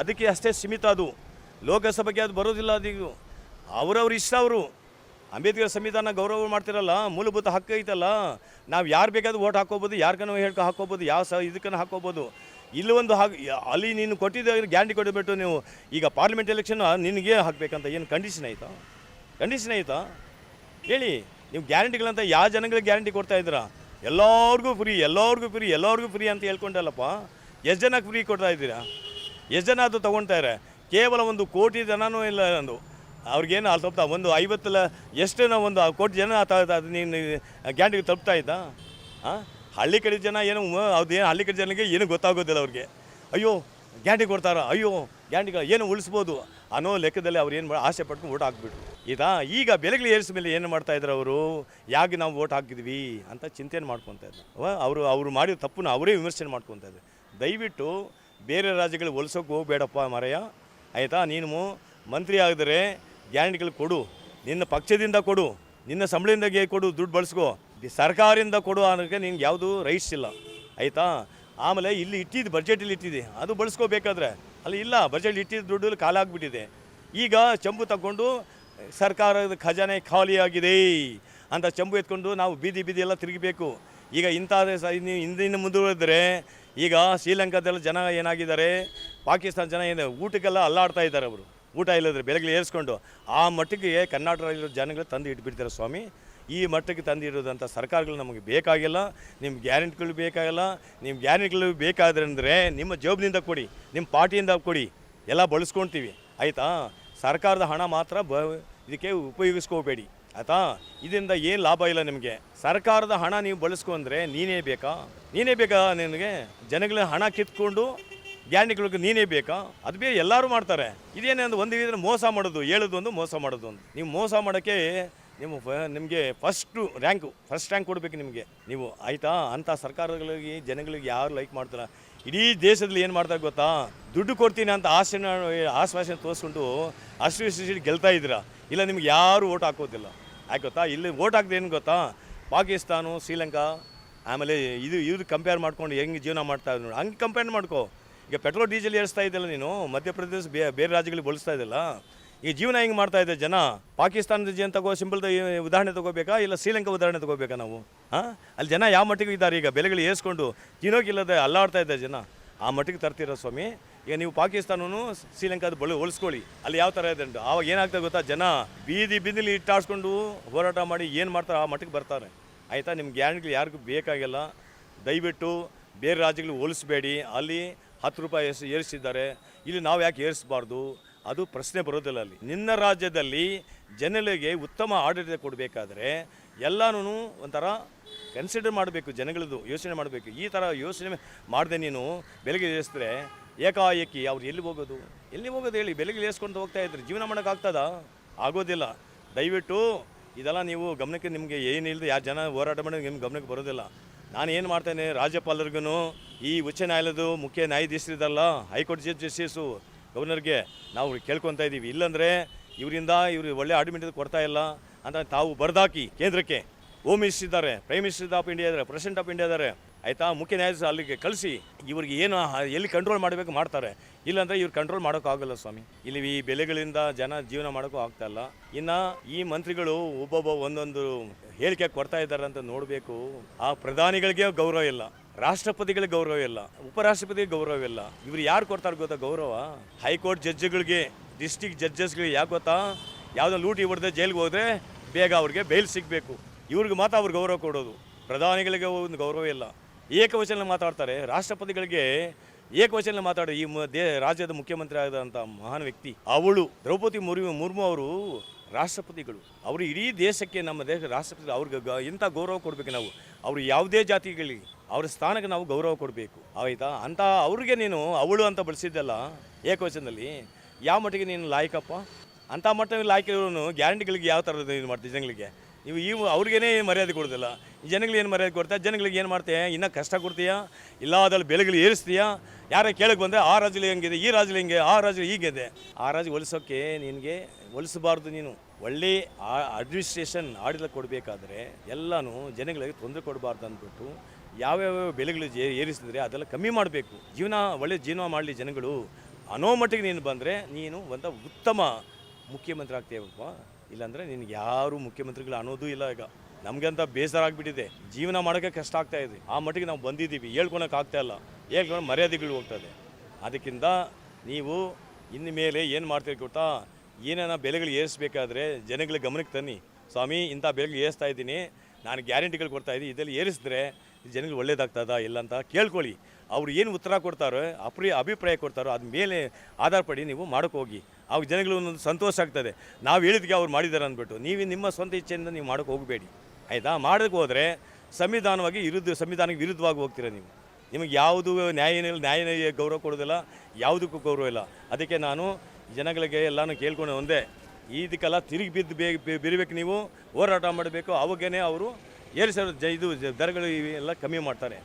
ಅದಕ್ಕೆ ಅಷ್ಟೇ ಸೀಮಿತ ಅದು. ಲೋಕಸಭೆಗೆ ಅದು ಬರೋದಿಲ್ಲ ಅದೀಗ ಅವರವ್ರ ಇಷ್ಟ ಅವರು. ಅಂಬೇಡ್ಕರ್ ಸಂವಿಧಾನ ಗೌರವ ಮಾಡ್ತಿರಲ್ಲ, ಮೂಲಭೂತ ಹಕ್ಕು ಐತಲ್ಲ. ನಾವು ಯಾರು ಬೇಕಾದ್ರೂ ಓಟ್ ಹಾಕೋಬೋದು ಯಾರ್ಕನೋ ಹೇಳ್ಕೊ ಹಾಕೋಬೋದು ಯಾವ ಸ ಇದಕ್ಕನ್ನು ಹಾಕೋಬೋದು ಇಲ್ಲಿ ಒಂದು ಹಾಗೆ, ಅಲ್ಲಿ ನೀನು ಕೊಟ್ಟಿದ್ದ ಗ್ಯಾರಂಟಿ ಕೊಟ್ಟುಬಿಟ್ಟು ನೀವು ಈಗ ಪಾರ್ಲಿಮೆಂಟ್ ಎಲೆಕ್ಷನ್ ನಿನಗೆ ಹಾಕಬೇಕಂತ ಏನು ಕಂಡೀಷನ್ ಆಯಿತಾ ಕಂಡೀಷನ್ ಆಯಿತಾ ಹೇಳಿ. ನೀವು ಗ್ಯಾರಂಟಿಗಳಂತ ಯಾವ ಜನಗಳಿಗೆ ಗ್ಯಾರಂಟಿ ಕೊಡ್ತಾ ಇದ್ದೀರಾ? ಎಲ್ಲರಿಗೂ ಫ್ರೀ ಎಲ್ಲರಿಗೂ ಫ್ರೀ ಎಲ್ಲರಿಗೂ ಫ್ರೀ ಅಂತ ಹೇಳ್ಕೊಂಡಲ್ಲಪ್ಪ. ಎಷ್ಟು ಜನಕ್ಕೆ ಫ್ರೀ ಕೊಡ್ತಾ ಇದ್ದೀರಾ? ಎಷ್ಟು ಜನ ಅದು ತೊಗೊಳ್ತಾರೆ ಕೇವಲ ಒಂದು ಕೋಟಿ ಜನನೂ ಇಲ್ಲ ಒಂದು ಅವ್ರಿಗೇನು ಅಲ್ಲಿ ತಪ್ತಾ? ಒಂದು ಐವತ್ತಲ್ಲ ಎಷ್ಟು ನಾವು ಒಂದು ಕೋಟಿ ಜನ ಅದು ನೀನು ಗ್ಯಾರಂಟಿಗೆ ತಲುಪ್ತಾ ಇದ್ದ? ಹಾಂ ಹಳ್ಳಿ ಕಡೆ ಜನ ಏನು ಅದೇನು ಹಳ್ಳಿ ಕಡೆ ಜನಕ್ಕೆ ಏನು ಗೊತ್ತಾಗೋದಿಲ್ಲ ಅವ್ರಿಗೆ. ಅಯ್ಯೋ ಗ್ಯಾರಂಟಿ ಕೊಡ್ತಾರ. ಅಯ್ಯೋ ಗ್ಯಾಂಡಿ ಏನು ಉಳಿಸ್ಬೋದು? ಅನ್ನೋ ಲೆಕ್ಕದಲ್ಲಿ ಅವ್ರು ಏನು ಮಾಡಿ, ಆಸೆ ಪಟ್ಕೊಂಡು ಓಟ್ ಹಾಕ್ಬಿಟ್ರು. ಇದಾ ಈಗ ಬೆಲೆಗಳು ಏರಿಸಿದ ಮೇಲೆ ಏನು ಮಾಡ್ತಾ ಇದ್ರು ಅವರು? ಯಾಕೆ ನಾವು ಓಟ್ ಹಾಕಿದ್ವಿ ಅಂತ ಚಿಂತೆಯನ್ನು ಮಾಡ್ಕೊತಾ ಇದ್ರು. ಅವ, ಅವರು ಅವರು ಮಾಡಿದ ತಪ್ಪನ್ನು ಅವರೇ ವಿಮರ್ಶನೆ ಮಾಡ್ಕೊತಾ ದಯವಿಟ್ಟು ಬೇರೆ ರಾಜ್ಯಗಳಿಗೆ ಹೊಲ್ಸೋಕೆ ಹೋಗಬೇಡಪ್ಪ ಮರೆಯ ಆಯಿತಾ, ನೀನು ಮಂತ್ರಿ ಆಗಿದ್ರೆ ಗ್ಯಾರಂಟಿಗಳು ಕೊಡು. ನಿನ್ನ ಪಕ್ಷದಿಂದ ಕೊಡು. ನಿನ್ನ ಸಂಬಳದಿಂದ ಕೊಡು, ದುಡ್ಡು ಬಳಸ್ಕೋ. ಸರ್ಕಾರದಿಂದ ಕೊಡು ಅನ್ನೋಕ್ಕೆ ನಿನ್ಗೆ ಯಾವುದು ರೈಸ್ ಇಲ್ಲ. ಆಯಿತಾ ಆಮೇಲೆ ಇಲ್ಲಿ ಇಟ್ಟಿದ್ದು ಬಜೆಟಲ್ಲಿ ಇಟ್ಟಿದೆ. ಅದು ಬಳಸ್ಕೋಬೇಕಾದ್ರೆ. ಅಲ್ಲಿ ಇಲ್ಲ ಬಜೆಟ್ ಇಟ್ಟಿದ್ದ ದುಡ್ಡು ಖಾಲಿ ಆಗಿಬಿಟ್ಟಿದೆ ಈಗ ಚಂಬು ತಗೊಂಡು ಸರ್ಕಾರದ ಖಜಾನೆ ಖಾಲಿಯಾಗಿದೆ ಅಂತ ಚಂಬು ಎತ್ಕೊಂಡು ನಾವು ಬೀದಿ ಬೀದಿ ಎಲ್ಲ ತಿರುಗಬೇಕು. ಈಗ ಇಂಥ ಹಿಂದಿನ ಮುಂದುವರೆದ್ರೆ ಈಗ ಶ್ರೀಲಂಕಾದಲ್ಲಿ ಜನ ಏನಾಗಿದ್ದಾರೆ, ಪಾಕಿಸ್ತಾನ ಜನ ಏನು ಊಟಕ್ಕೆಲ್ಲ ಅಲ್ಲಾಡ್ತಾ ಇದ್ದಾರೆ ಅವರು. ಊಟ ಇಲ್ಲದ್ರೆ ಬೆಳಗ್ಗೆ ಏರಿಸ್ಕೊಂಡು ಆ ಮಟ್ಟಿಗೆ ಕರ್ನಾಟಕ ಜನಗಳು ತಂದು ಇಟ್ಬಿಡ್ತಾರೆ ಸ್ವಾಮಿ. ಈ ಮಟ್ಟಕ್ಕೆ ತಂದಿರೋದಂಥ ಸರ್ಕಾರಗಳು ನಮಗೆ ಬೇಕಾಗಿಲ್ಲ ನಿಮ್ಮ ಗ್ಯಾರಂಟಿಗಳು ಬೇಕಾಗಿಲ್ಲ ನಿಮ್ಮ ಗ್ಯಾರಂಟಿಗಳು ಬೇಕಾದ್ರೆ ಅಂದರೆ ನಿಮ್ಮ ಜೋಬ್ನಿಂದ ಕೊಡಿ ನಿಮ್ಮ ಪಾರ್ಟಿಯಿಂದ ಕೊಡಿ, ಎಲ್ಲ ಬಳಸ್ಕೊಳ್ತೀವಿ ಆಯಿತಾ? ಸರ್ಕಾರದ ಹಣ ಮಾತ್ರ ಬ, ಇದಕ್ಕೆ ಉಪಯೋಗಿಸ್ಕೋಬೇಡಿ. ಆಯಿತಾ? ಇದರಿಂದ ಏನು ಲಾಭ ಇಲ್ಲ ನಿಮಗೆ? ಸರ್ಕಾರದ ಹಣ ನೀವು ಬಳಸ್ಕೊಂಡ್ರೆ ನೀನೇ ಬೇಕಾ? ನೀನೇ ಬೇಕಾ ನಿನಗೆ? ಜನಗಳ ಹಣ ಕಿತ್ಕೊಂಡು ಗ್ಯಾರಂಟಿಗಳಿಗೆ ನೀನೇ ಬೇಕಾ? ಅದು ಬೇ ಎಲ್ಲರೂ ಮಾಡ್ತಾರೆ. ಇದೇನೇ ಅಂದ್ರೆ ಒಂದು ಇದ್ರೆ ಮೋಸ ಮಾಡೋದು, ಹೇಳೋದು ಒಂದು ಮೋಸ ಮಾಡೋದು ಒಂದು. ನೀವು ಮೋಸ ಮಾಡೋಕ್ಕೆ ನಿಮ್ಮ ನಿಮಗೆ ಫಸ್ಟು ರ್ಯಾಂಕು ಫಸ್ಟ್ ರ್ಯಾಂಕ್ ಕೊಡಬೇಕು ನಿಮಗೆ. ನೀವು ಆಯಿತಾ? ಅಂಥ ಸರ್ಕಾರಗಳಿಗೆ, ಜನಗಳಿಗೆ ಯಾರು ಲೈಕ್ ಮಾಡ್ತಾರೆ? ಇಡೀ ದೇಶದಲ್ಲಿ ಏನು ಮಾಡ್ತಾರೆ ಗೊತ್ತಾ? ದುಡ್ಡು ಕೊಡ್ತೀನಿ ಅಂತ ಆಸೆನ, ಆಶ್ವಾಸನೆ ತೋರಿಸ್ಕೊಂಡು ಅಷ್ಟು ಗೆಲ್ತಾ ಇದ್ದೀರಾ? ಇಲ್ಲ ನಿಮ್ಗೆ ಯಾರು ಓಟ್ ಹಾಕೋದಿಲ್ಲ? ಯಾಕೆ ಗೊತ್ತಾ? ಇಲ್ಲಿ ಓಟ್ ಹಾಕಿದ್ರೆ ಏನು ಗೊತ್ತಾ? ಪಾಕಿಸ್ತಾನ, ಶ್ರೀಲಂಕಾ, ಆಮೇಲೆ ಇದು, ಇವ್ರು ಕಂಪೇರ್ ಮಾಡ್ಕೊಂಡು ಹೆಂಗೆ ಜೀವನ ಮಾಡ್ತಾ ಇದ್ರು. ನೋಡಿ ಹಂಗೆ ಕಂಪೇರ್ ಮಾಡ್ಕೋ. ಈಗ ಪೆಟ್ರೋಲ್ ಡೀಸೆಲ್ ಏರಿಸ್ತಾ ಇದ್ದಲ್ಲ ನೀನು? ಮಧ್ಯಪ್ರದೇಶ ಬೇರೆ ರಾಜ್ಯಗಳಿಗೆ ಬಳಸ್ತಾ ಇದೆಯಲ್ಲ? ಈ ಜೀವನ ಹೆಂಗೆ ಮಾಡ್ತಾ ಇದೆ ಜನ? ಪಾಕಿಸ್ತಾನದ ಜನ ತಗೋ, ಸಿಂಪಲ್ದ ಉದಾಹರಣೆ ತಗೋಬೇಕಾ? ಇಲ್ಲ ಶ್ರೀಲಂಕಾ ಉದಾಹರಣೆ ತಗೋಬೇಕಾ ನಾವು? ಹಾಂ? ಅಲ್ಲಿ ಜನ ಯಾವ ಮಟ್ಟಿಗೆ ಇದ್ದಾರೆ ಈಗ? ಬೆಲೆಗಳು ಏರಿಸ್ಕೊಂಡು ತಿನ್ನೋಕಿಲ್ಲದೆ ಅಲ್ಲಾಡ್ತಾ ಇದ್ದಾರೆ ಜನ. ಆ ಮಟ್ಟಿಗೆ ತರ್ತೀರ ಸ್ವಾಮಿ? ಈಗ ನೀವು ಪಾಕಿಸ್ತಾನನು ಶ್ರೀಲಂಕಾದ ಬಳಿ ಹೋಲಿಸ್ಕೊಳ್ಳಿ. ಅಲ್ಲಿ ಯಾವ ಥರ ಇದೆ ಉಂಟು ಆವಾಗ ಏನಾಗ್ತದೆ ಗೊತ್ತಾ? ಜನ ಬೀದಿ ಬೀದಿಲಿ ಇಟ್ಟಾಡ್ಸ್ಕೊಂಡು ಹೋರಾಟ ಮಾಡಿ ಏನು ಮಾಡ್ತಾರೆ? ಆ ಮಟ್ಟಿಗೆ ಬರ್ತಾರೆ. ಆಯಿತಾ? ನಿಮ್ಮ ಗ್ಯಾರಂಟಿಗಳು ಯಾರಿಗೂ ಬೇಕಾಗಿಲ್ಲ. ದಯವಿಟ್ಟು ಬೇರೆ ರಾಜ್ಯಗಳಿಗೆ ಹೋಲಿಸ್ಬೇಡಿ. ಅಲ್ಲಿ ಹತ್ತು ರೂಪಾಯಿ ಏರಿಸಿ, ಏರಿಸಿದ್ದಾರೆ. ಇಲ್ಲಿ ನಾವು ಯಾಕೆ ಏರಿಸಬಾರ್ದು? ಅದು ಪ್ರಶ್ನೆ ಬರೋದಿಲ್ಲ ಅಲ್ಲಿ. ನಿನ್ನ ರಾಜ್ಯದಲ್ಲಿ ಜನಗಳಿಗೆ ಉತ್ತಮ ಆಡಳಿತ ಕೊಡಬೇಕಾದ್ರೆ ಎಲ್ಲನೂ ಒಂಥರ ಕನ್ಸಿಡರ್ ಮಾಡಬೇಕು, ಜನಗಳದ್ದು ಯೋಚನೆ ಮಾಡಬೇಕು. ಈ ಥರ ಯೋಚನೆ ಮಾಡಿದೆ ನೀನು ಬೆಲೆಗೆ ಏರಿಸಿದ್ರೆ ಏಕಾಏಕಿ ಅವ್ರು ಎಲ್ಲಿ ಹೋಗೋದು? ಎಲ್ಲಿ ಹೋಗೋದು ಹೇಳಿ? ಬೆಲೆಗೆ ಏರಿಸ್ಕೊಂಡು ಹೋಗ್ತಾ ಇದ್ರೆ ಜೀವನ ಮಾಡೋಕ್ಕಾಗ್ತದ ಆಗೋದಿಲ್ಲ. ದಯವಿಟ್ಟು ಇದೆಲ್ಲ ನೀವು ಗಮನಕ್ಕೆ ನಿಮಗೆ ಏನಿಲ್ಲದೆ ಯಾರು ಜನ ಹೋರಾಟ ಮಾಡೋದು ನಿಮ್ಗೆ ಗಮನಕ್ಕೆ ಬರೋದಿಲ್ಲ. ನಾನು ಏನು ಮಾಡ್ತೇನೆ? ರಾಜ್ಯಪಾಲರಿಗೂ ಈ ಉಚ್ಚ ನ್ಯಾಯಾಲಯದ ಮುಖ್ಯ ನ್ಯಾಯಾಧೀಶರಿದಲ್ಲ, ಹೈಕೋರ್ಟ್ ಜಡ್ಜ್, ಜಸ್ಟಿಸು ಗವರ್ನರ್ಗೆ ನಾವು ಕೇಳ್ಕೊತಾ ಇದ್ದೀವಿ. ಇಲ್ಲಾಂದರೆ ಇವರಿಂದ ಇವರು ಒಳ್ಳೆ ಆರ್ಡಿಮೆಂಟ್ ಕೊಡ್ತಾ ಇಲ್ಲ ಅಂತ ತಾವು ಬರ್ದಾಕಿ ಕೇಂದ್ರಕ್ಕೆ. ಹೋಮ್ ಮಿನಿಸ್ಟರ್ ಇದ್ದಾರೆ ಪ್ರೈಮ್ ಮಿನಿಸ್ಟರ್ ಆಫ್ ಇಂಡಿಯಾ ಇದ್ದಾರೆ ಪ್ರೆಸಿಡೆಂಟ್ ಆಫ್ ಇಂಡಿಯಾ ಇದ್ದಾರೆ. ಆಯಿತಾ? ಮುಖ್ಯ ನ್ಯಾಯಾಧೀಶ ಅಲ್ಲಿಗೆ ಕಳಿಸಿ. ಇವ್ರಿಗೆ ಏನು ಎಲ್ಲಿ ಕಂಟ್ರೋಲ್ ಮಾಡಬೇಕು ಮಾಡ್ತಾರೆ. ಇಲ್ಲಾಂದರೆ ಇವ್ರು ಕಂಟ್ರೋಲ್ ಮಾಡೋಕ್ಕಾಗಲ್ಲ ಸ್ವಾಮಿ. ಇಲ್ಲಿ ಈ ಬೆಲೆಗಳಿಂದ ಜನ ಜೀವನ ಮಾಡೋಕ್ಕೂ ಆಗ್ತಾ ಇಲ್ಲ. ಇನ್ನು ಈ ಮಂತ್ರಿಗಳು ಒಬ್ಬೊಬ್ಬ ಒಂದೊಂದು ಹೇಳಿಕೆ ಕೊಡ್ತಾ ಇದ್ದಾರೆ ಅಂತ ನೋಡಬೇಕು. ಆ ಪ್ರಧಾನಿಗಳಿಗೆ ಗೌರವ ಇಲ್ಲ. ರಾಷ್ಟ್ರಪತಿಗಳಿಗೆ ಗೌರವ ಇಲ್ಲ, ಉಪರಾಷ್ಟ್ರಪತಿಗೆ ಗೌರವ ಇಲ್ಲ. ಇವ್ರು ಯಾರು ಕೊಡ್ತಾರೆ ಗೊತ್ತಾ ಗೌರವ? ಹೈಕೋರ್ಟ್ ಜಡ್ಜ್ಗಳಿಗೆ ಡಿಸ್ಟಿಕ್ ಜಡ್ಜಸ್ಗಳಿಗೆ ಯಾಕೆ ಗೊತ್ತಾ? ಯಾವುದೋ ಲೂಟಿ ಹೊಡೆದ ಜೈಲಿಗೆ ಹೋದರೆ ಬೇಗ ಅವ್ರಿಗೆ ಬೇಲ್ ಸಿಗಬೇಕು. ಇವ್ರಿಗೆ ಮಾತ್ರ ಅವ್ರಿಗೆ ಗೌರವ ಕೊಡೋದು. ಪ್ರಧಾನಿಗಳಿಗೆ ಒಂದು ಗೌರವ ಇಲ್ಲ. ಏಕವಚನ ಮಾತಾಡ್ತಾರೆ, ರಾಷ್ಟ್ರಪತಿಗಳಿಗೆ ಏಕವಚನ ಮಾತಾಡೋ, ಈ ದೇ, ರಾಜ್ಯದ ಮುಖ್ಯಮಂತ್ರಿ ಆದಂಥ ಮಹಾನ್ ವ್ಯಕ್ತಿ. ಅವಳು, ದ್ರೌಪದಿ ಮುರ್ಮು ಮುರ್ಮು ಅವರು ರಾಷ್ಟ್ರಪತಿಗಳು. ಅವರು ಇಡೀ ದೇಶಕ್ಕೆ ನಮ್ಮ ದೇಶ ರಾಷ್ಟ್ರಪತಿ ಅವ್ರಿಗೆ ಗ- ಗೌರವ ಕೊಡಬೇಕು ನಾವು. ಅವರು ಯಾವುದೇ ಜಾತಿಗಳಿಗೆ ಅವ್ರ ಸ್ಥಾನಕ್ಕೆ ನಾವು ಗೌರವ ಕೊಡಬೇಕು. ಆಯ್ತಾ? ಅಂತ ಅವ್ರಿಗೆ ನೀನು ಅವಳು ಅಂತ ಬಳಸಿದ್ದೆಲ್ಲ ಏಕವಚನದಲ್ಲಿ ಯಾವ ಮಟ್ಟಿಗೆ ನೀನು ಲಾಯ್ಕಪ್ಪ? ಅಂಥ ಮಟ್ಟ ಲಾಯಕಿರೋನು ಗ್ಯಾರಂಟಿಗಳಿಗೆ ಯಾವ ಥರದ ಇದು ಮಾಡ್ತೀವಿ ಜನಗಳಿಗೆ? ನೀವು ಇವು ಅವ್ರಿಗೇನೆ ಮರ್ಯಾದೆ ಕೊಡೋದಿಲ್ಲ. ಈ ಜನಗಳಿಗೆ ಏನು ಮರ್ಯಾದೆ ಕೊಡ್ತಾ ಜನಗಳಿಗೆ ಏನು ಮಾಡ್ತೀಯ? ಇನ್ನೂ ಕಷ್ಟ ಕೊಡ್ತೀಯಾ? ಇಲ್ಲ ಅದ್ರಲ್ಲಿ ಬೆಲೆಗಳು ಏರಿಸ್ತೀಯಾ? ಯಾರೇ ಕೇಳಕ್ಕೆ ಬಂದರೆ ಆ ರಾಜ್ಯ ಹೆಂಗಿದೆ, ಈ ರಾಜ್ಯ ಹೆಂಗೆ, ಆ ರಾಜ್ಯ ಹೀಗಿದೆ ಆ ರಾಜ್ಯ ಹೊಲಿಸೋಕ್ಕೆ ನಿನಗೆ ಹೊಲಿಸಬಾರ್ದು ನೀನು. ಒಳ್ಳೆ ಅಡ್ಮಿನಿಸ್ಟ್ರೇಷನ್ ಆಡಳಿತ ಕೊಡಬೇಕಾದ್ರೆ ಎಲ್ಲನೂ ಜನಗಳಿಗೆ ತೊಂದರೆ ಕೊಡಬಾರ್ದು ಅಂದ್ಬಿಟ್ಟು ಯಾವ್ಯಾವ ಬೆಲೆಗಳು ಏರಿಸಿದ್ರೆ ಅದೆಲ್ಲ ಕಮ್ಮಿ ಮಾಡಬೇಕು. ಜೀವನ, ಒಳ್ಳೆ ಜೀವನ ಮಾಡಲಿ ಜನಗಳು. ಅನ್ನೋ ಮಟ್ಟಿಗೆ ನೀನು ಬಂದರೆ ನೀನು ಒಂದು ಉತ್ತಮ ಮುಖ್ಯಮಂತ್ರಿ ಆಗ್ತೀಯಪ್ಪ. ಇಲ್ಲಾಂದರೆ ನಿನಗೆ ಯಾರು ಮುಖ್ಯಮಂತ್ರಿಗಳು ಅನ್ನೋದು ಇಲ್ಲ ಈಗ. ನಮಗಂತ ಬೇಸರ ಆಗಿಬಿಟ್ಟಿದೆ. ಜೀವನ ಮಾಡೋಕ್ಕೆ ಕಷ್ಟ ಆಗ್ತಾ ಇದೆ. ಆ ಮಟ್ಟಿಗೆ ನಾವು ಬಂದಿದ್ದೀವಿ. ಹೇಳ್ಕೊಳಕ್ಕೆ ಆಗ್ತಾ ಇಲ್ಲ. ಹೇಳ್ಕೊಂಡು ಮರ್ಯಾದೆಗಳು ಹೋಗ್ತದೆ ಅದಕ್ಕಿಂತ ನೀವು ಇನ್ನು ಮೇಲೆ ಏನು ಮಾಡ್ತೀರಿ ಗೊತ್ತಾ? ಏನೇನ ಬೆಲೆಗಳು ಏರಿಸಬೇಕಾದ್ರೆ ಜನಗಳ ಗಮನಕ್ಕೆ ತನ್ನಿ. ಸ್ವಾಮಿ, ಇಂಥ ಬೆಲೆಗಳು ಏರಿಸ್ತಾ ಇದ್ದೀನಿ. ನಾನು ಗ್ಯಾರಂಟಿಗಳು ಕೊಡ್ತಾ ಇದ್ದೀನಿ. ಇದರಲ್ಲಿ ಏರಿಸಿದ್ರೆ ಜನಗಳು ಒಳ್ಳೇದಾಗ್ತದ ಇಲ್ಲ ಅಂತ ಕೇಳ್ಕೊಳ್ಳಿ. ಅವ್ರು ಏನು ಉತ್ತರ ಕೊಡ್ತಾರೋ, ಅಪ್ರಿ, ಅಭಿಪ್ರಾಯ ಕೊಡ್ತಾರೋ ಅದ ಮೇಲೆ ಆಧಾರ ಪಡಿ ನೀವು ಮಾಡೋಕೆ ಹೋಗಿ. ಆವಾಗ ಜನಗಳು ಒಂದೊಂದು ಸಂತೋಷ ಆಗ್ತದೆ. ನಾವು ಹೇಳಿದ್ಗೆ ಅವ್ರು ಮಾಡಿದ್ದಾರೆ ಅಂದ್ಬಿಟ್ಟು. ನೀವು ನಿಮ್ಮ ಸ್ವಂತ ಇಚ್ಛೆಯಿಂದ ನೀವು ಮಾಡೋಕೆ ಹೋಗಬೇಡಿ. ಆಯಿತಾ? ಮಾಡೋಕ್ಕೆ ಹೋದರೆ ಸಂವಿಧಾನವಾಗಿ ವಿರುದ್ಧ, ಸಂವಿಧಾನಕ್ಕೆ ವಿರುದ್ಧವಾಗಿ ಹೋಗ್ತೀರ ನೀವು. ನಿಮಗೆ ಯಾವುದು ನ್ಯಾಯ ನ್ಯಾಯ ಗೌರವ ಕೊಡೋದಿಲ್ಲ, ಯಾವುದಕ್ಕೂ ಗೌರವ ಇಲ್ಲ. ಅದಕ್ಕೆ ನಾನು ಜನಗಳಿಗೆ ಎಲ್ಲನೂ ಕೇಳ್ಕೊಂಡು ಒಂದೇ ಇದಕ್ಕೆಲ್ಲ ತಿರುಗಿ ಬಿದ್ದು ಬೇ ಬಿರಬೇಕು ನೀವು, ಹೋರಾಟ ಮಾಡಬೇಕು. ಅವಾಗೇ ಅವರು ಏರಿಸೋ ಜ ಇದು ದರಗಳು ಇವೆಲ್ಲ ಕಮ್ಮಿ ಮಾಡ್ತಾರೆ.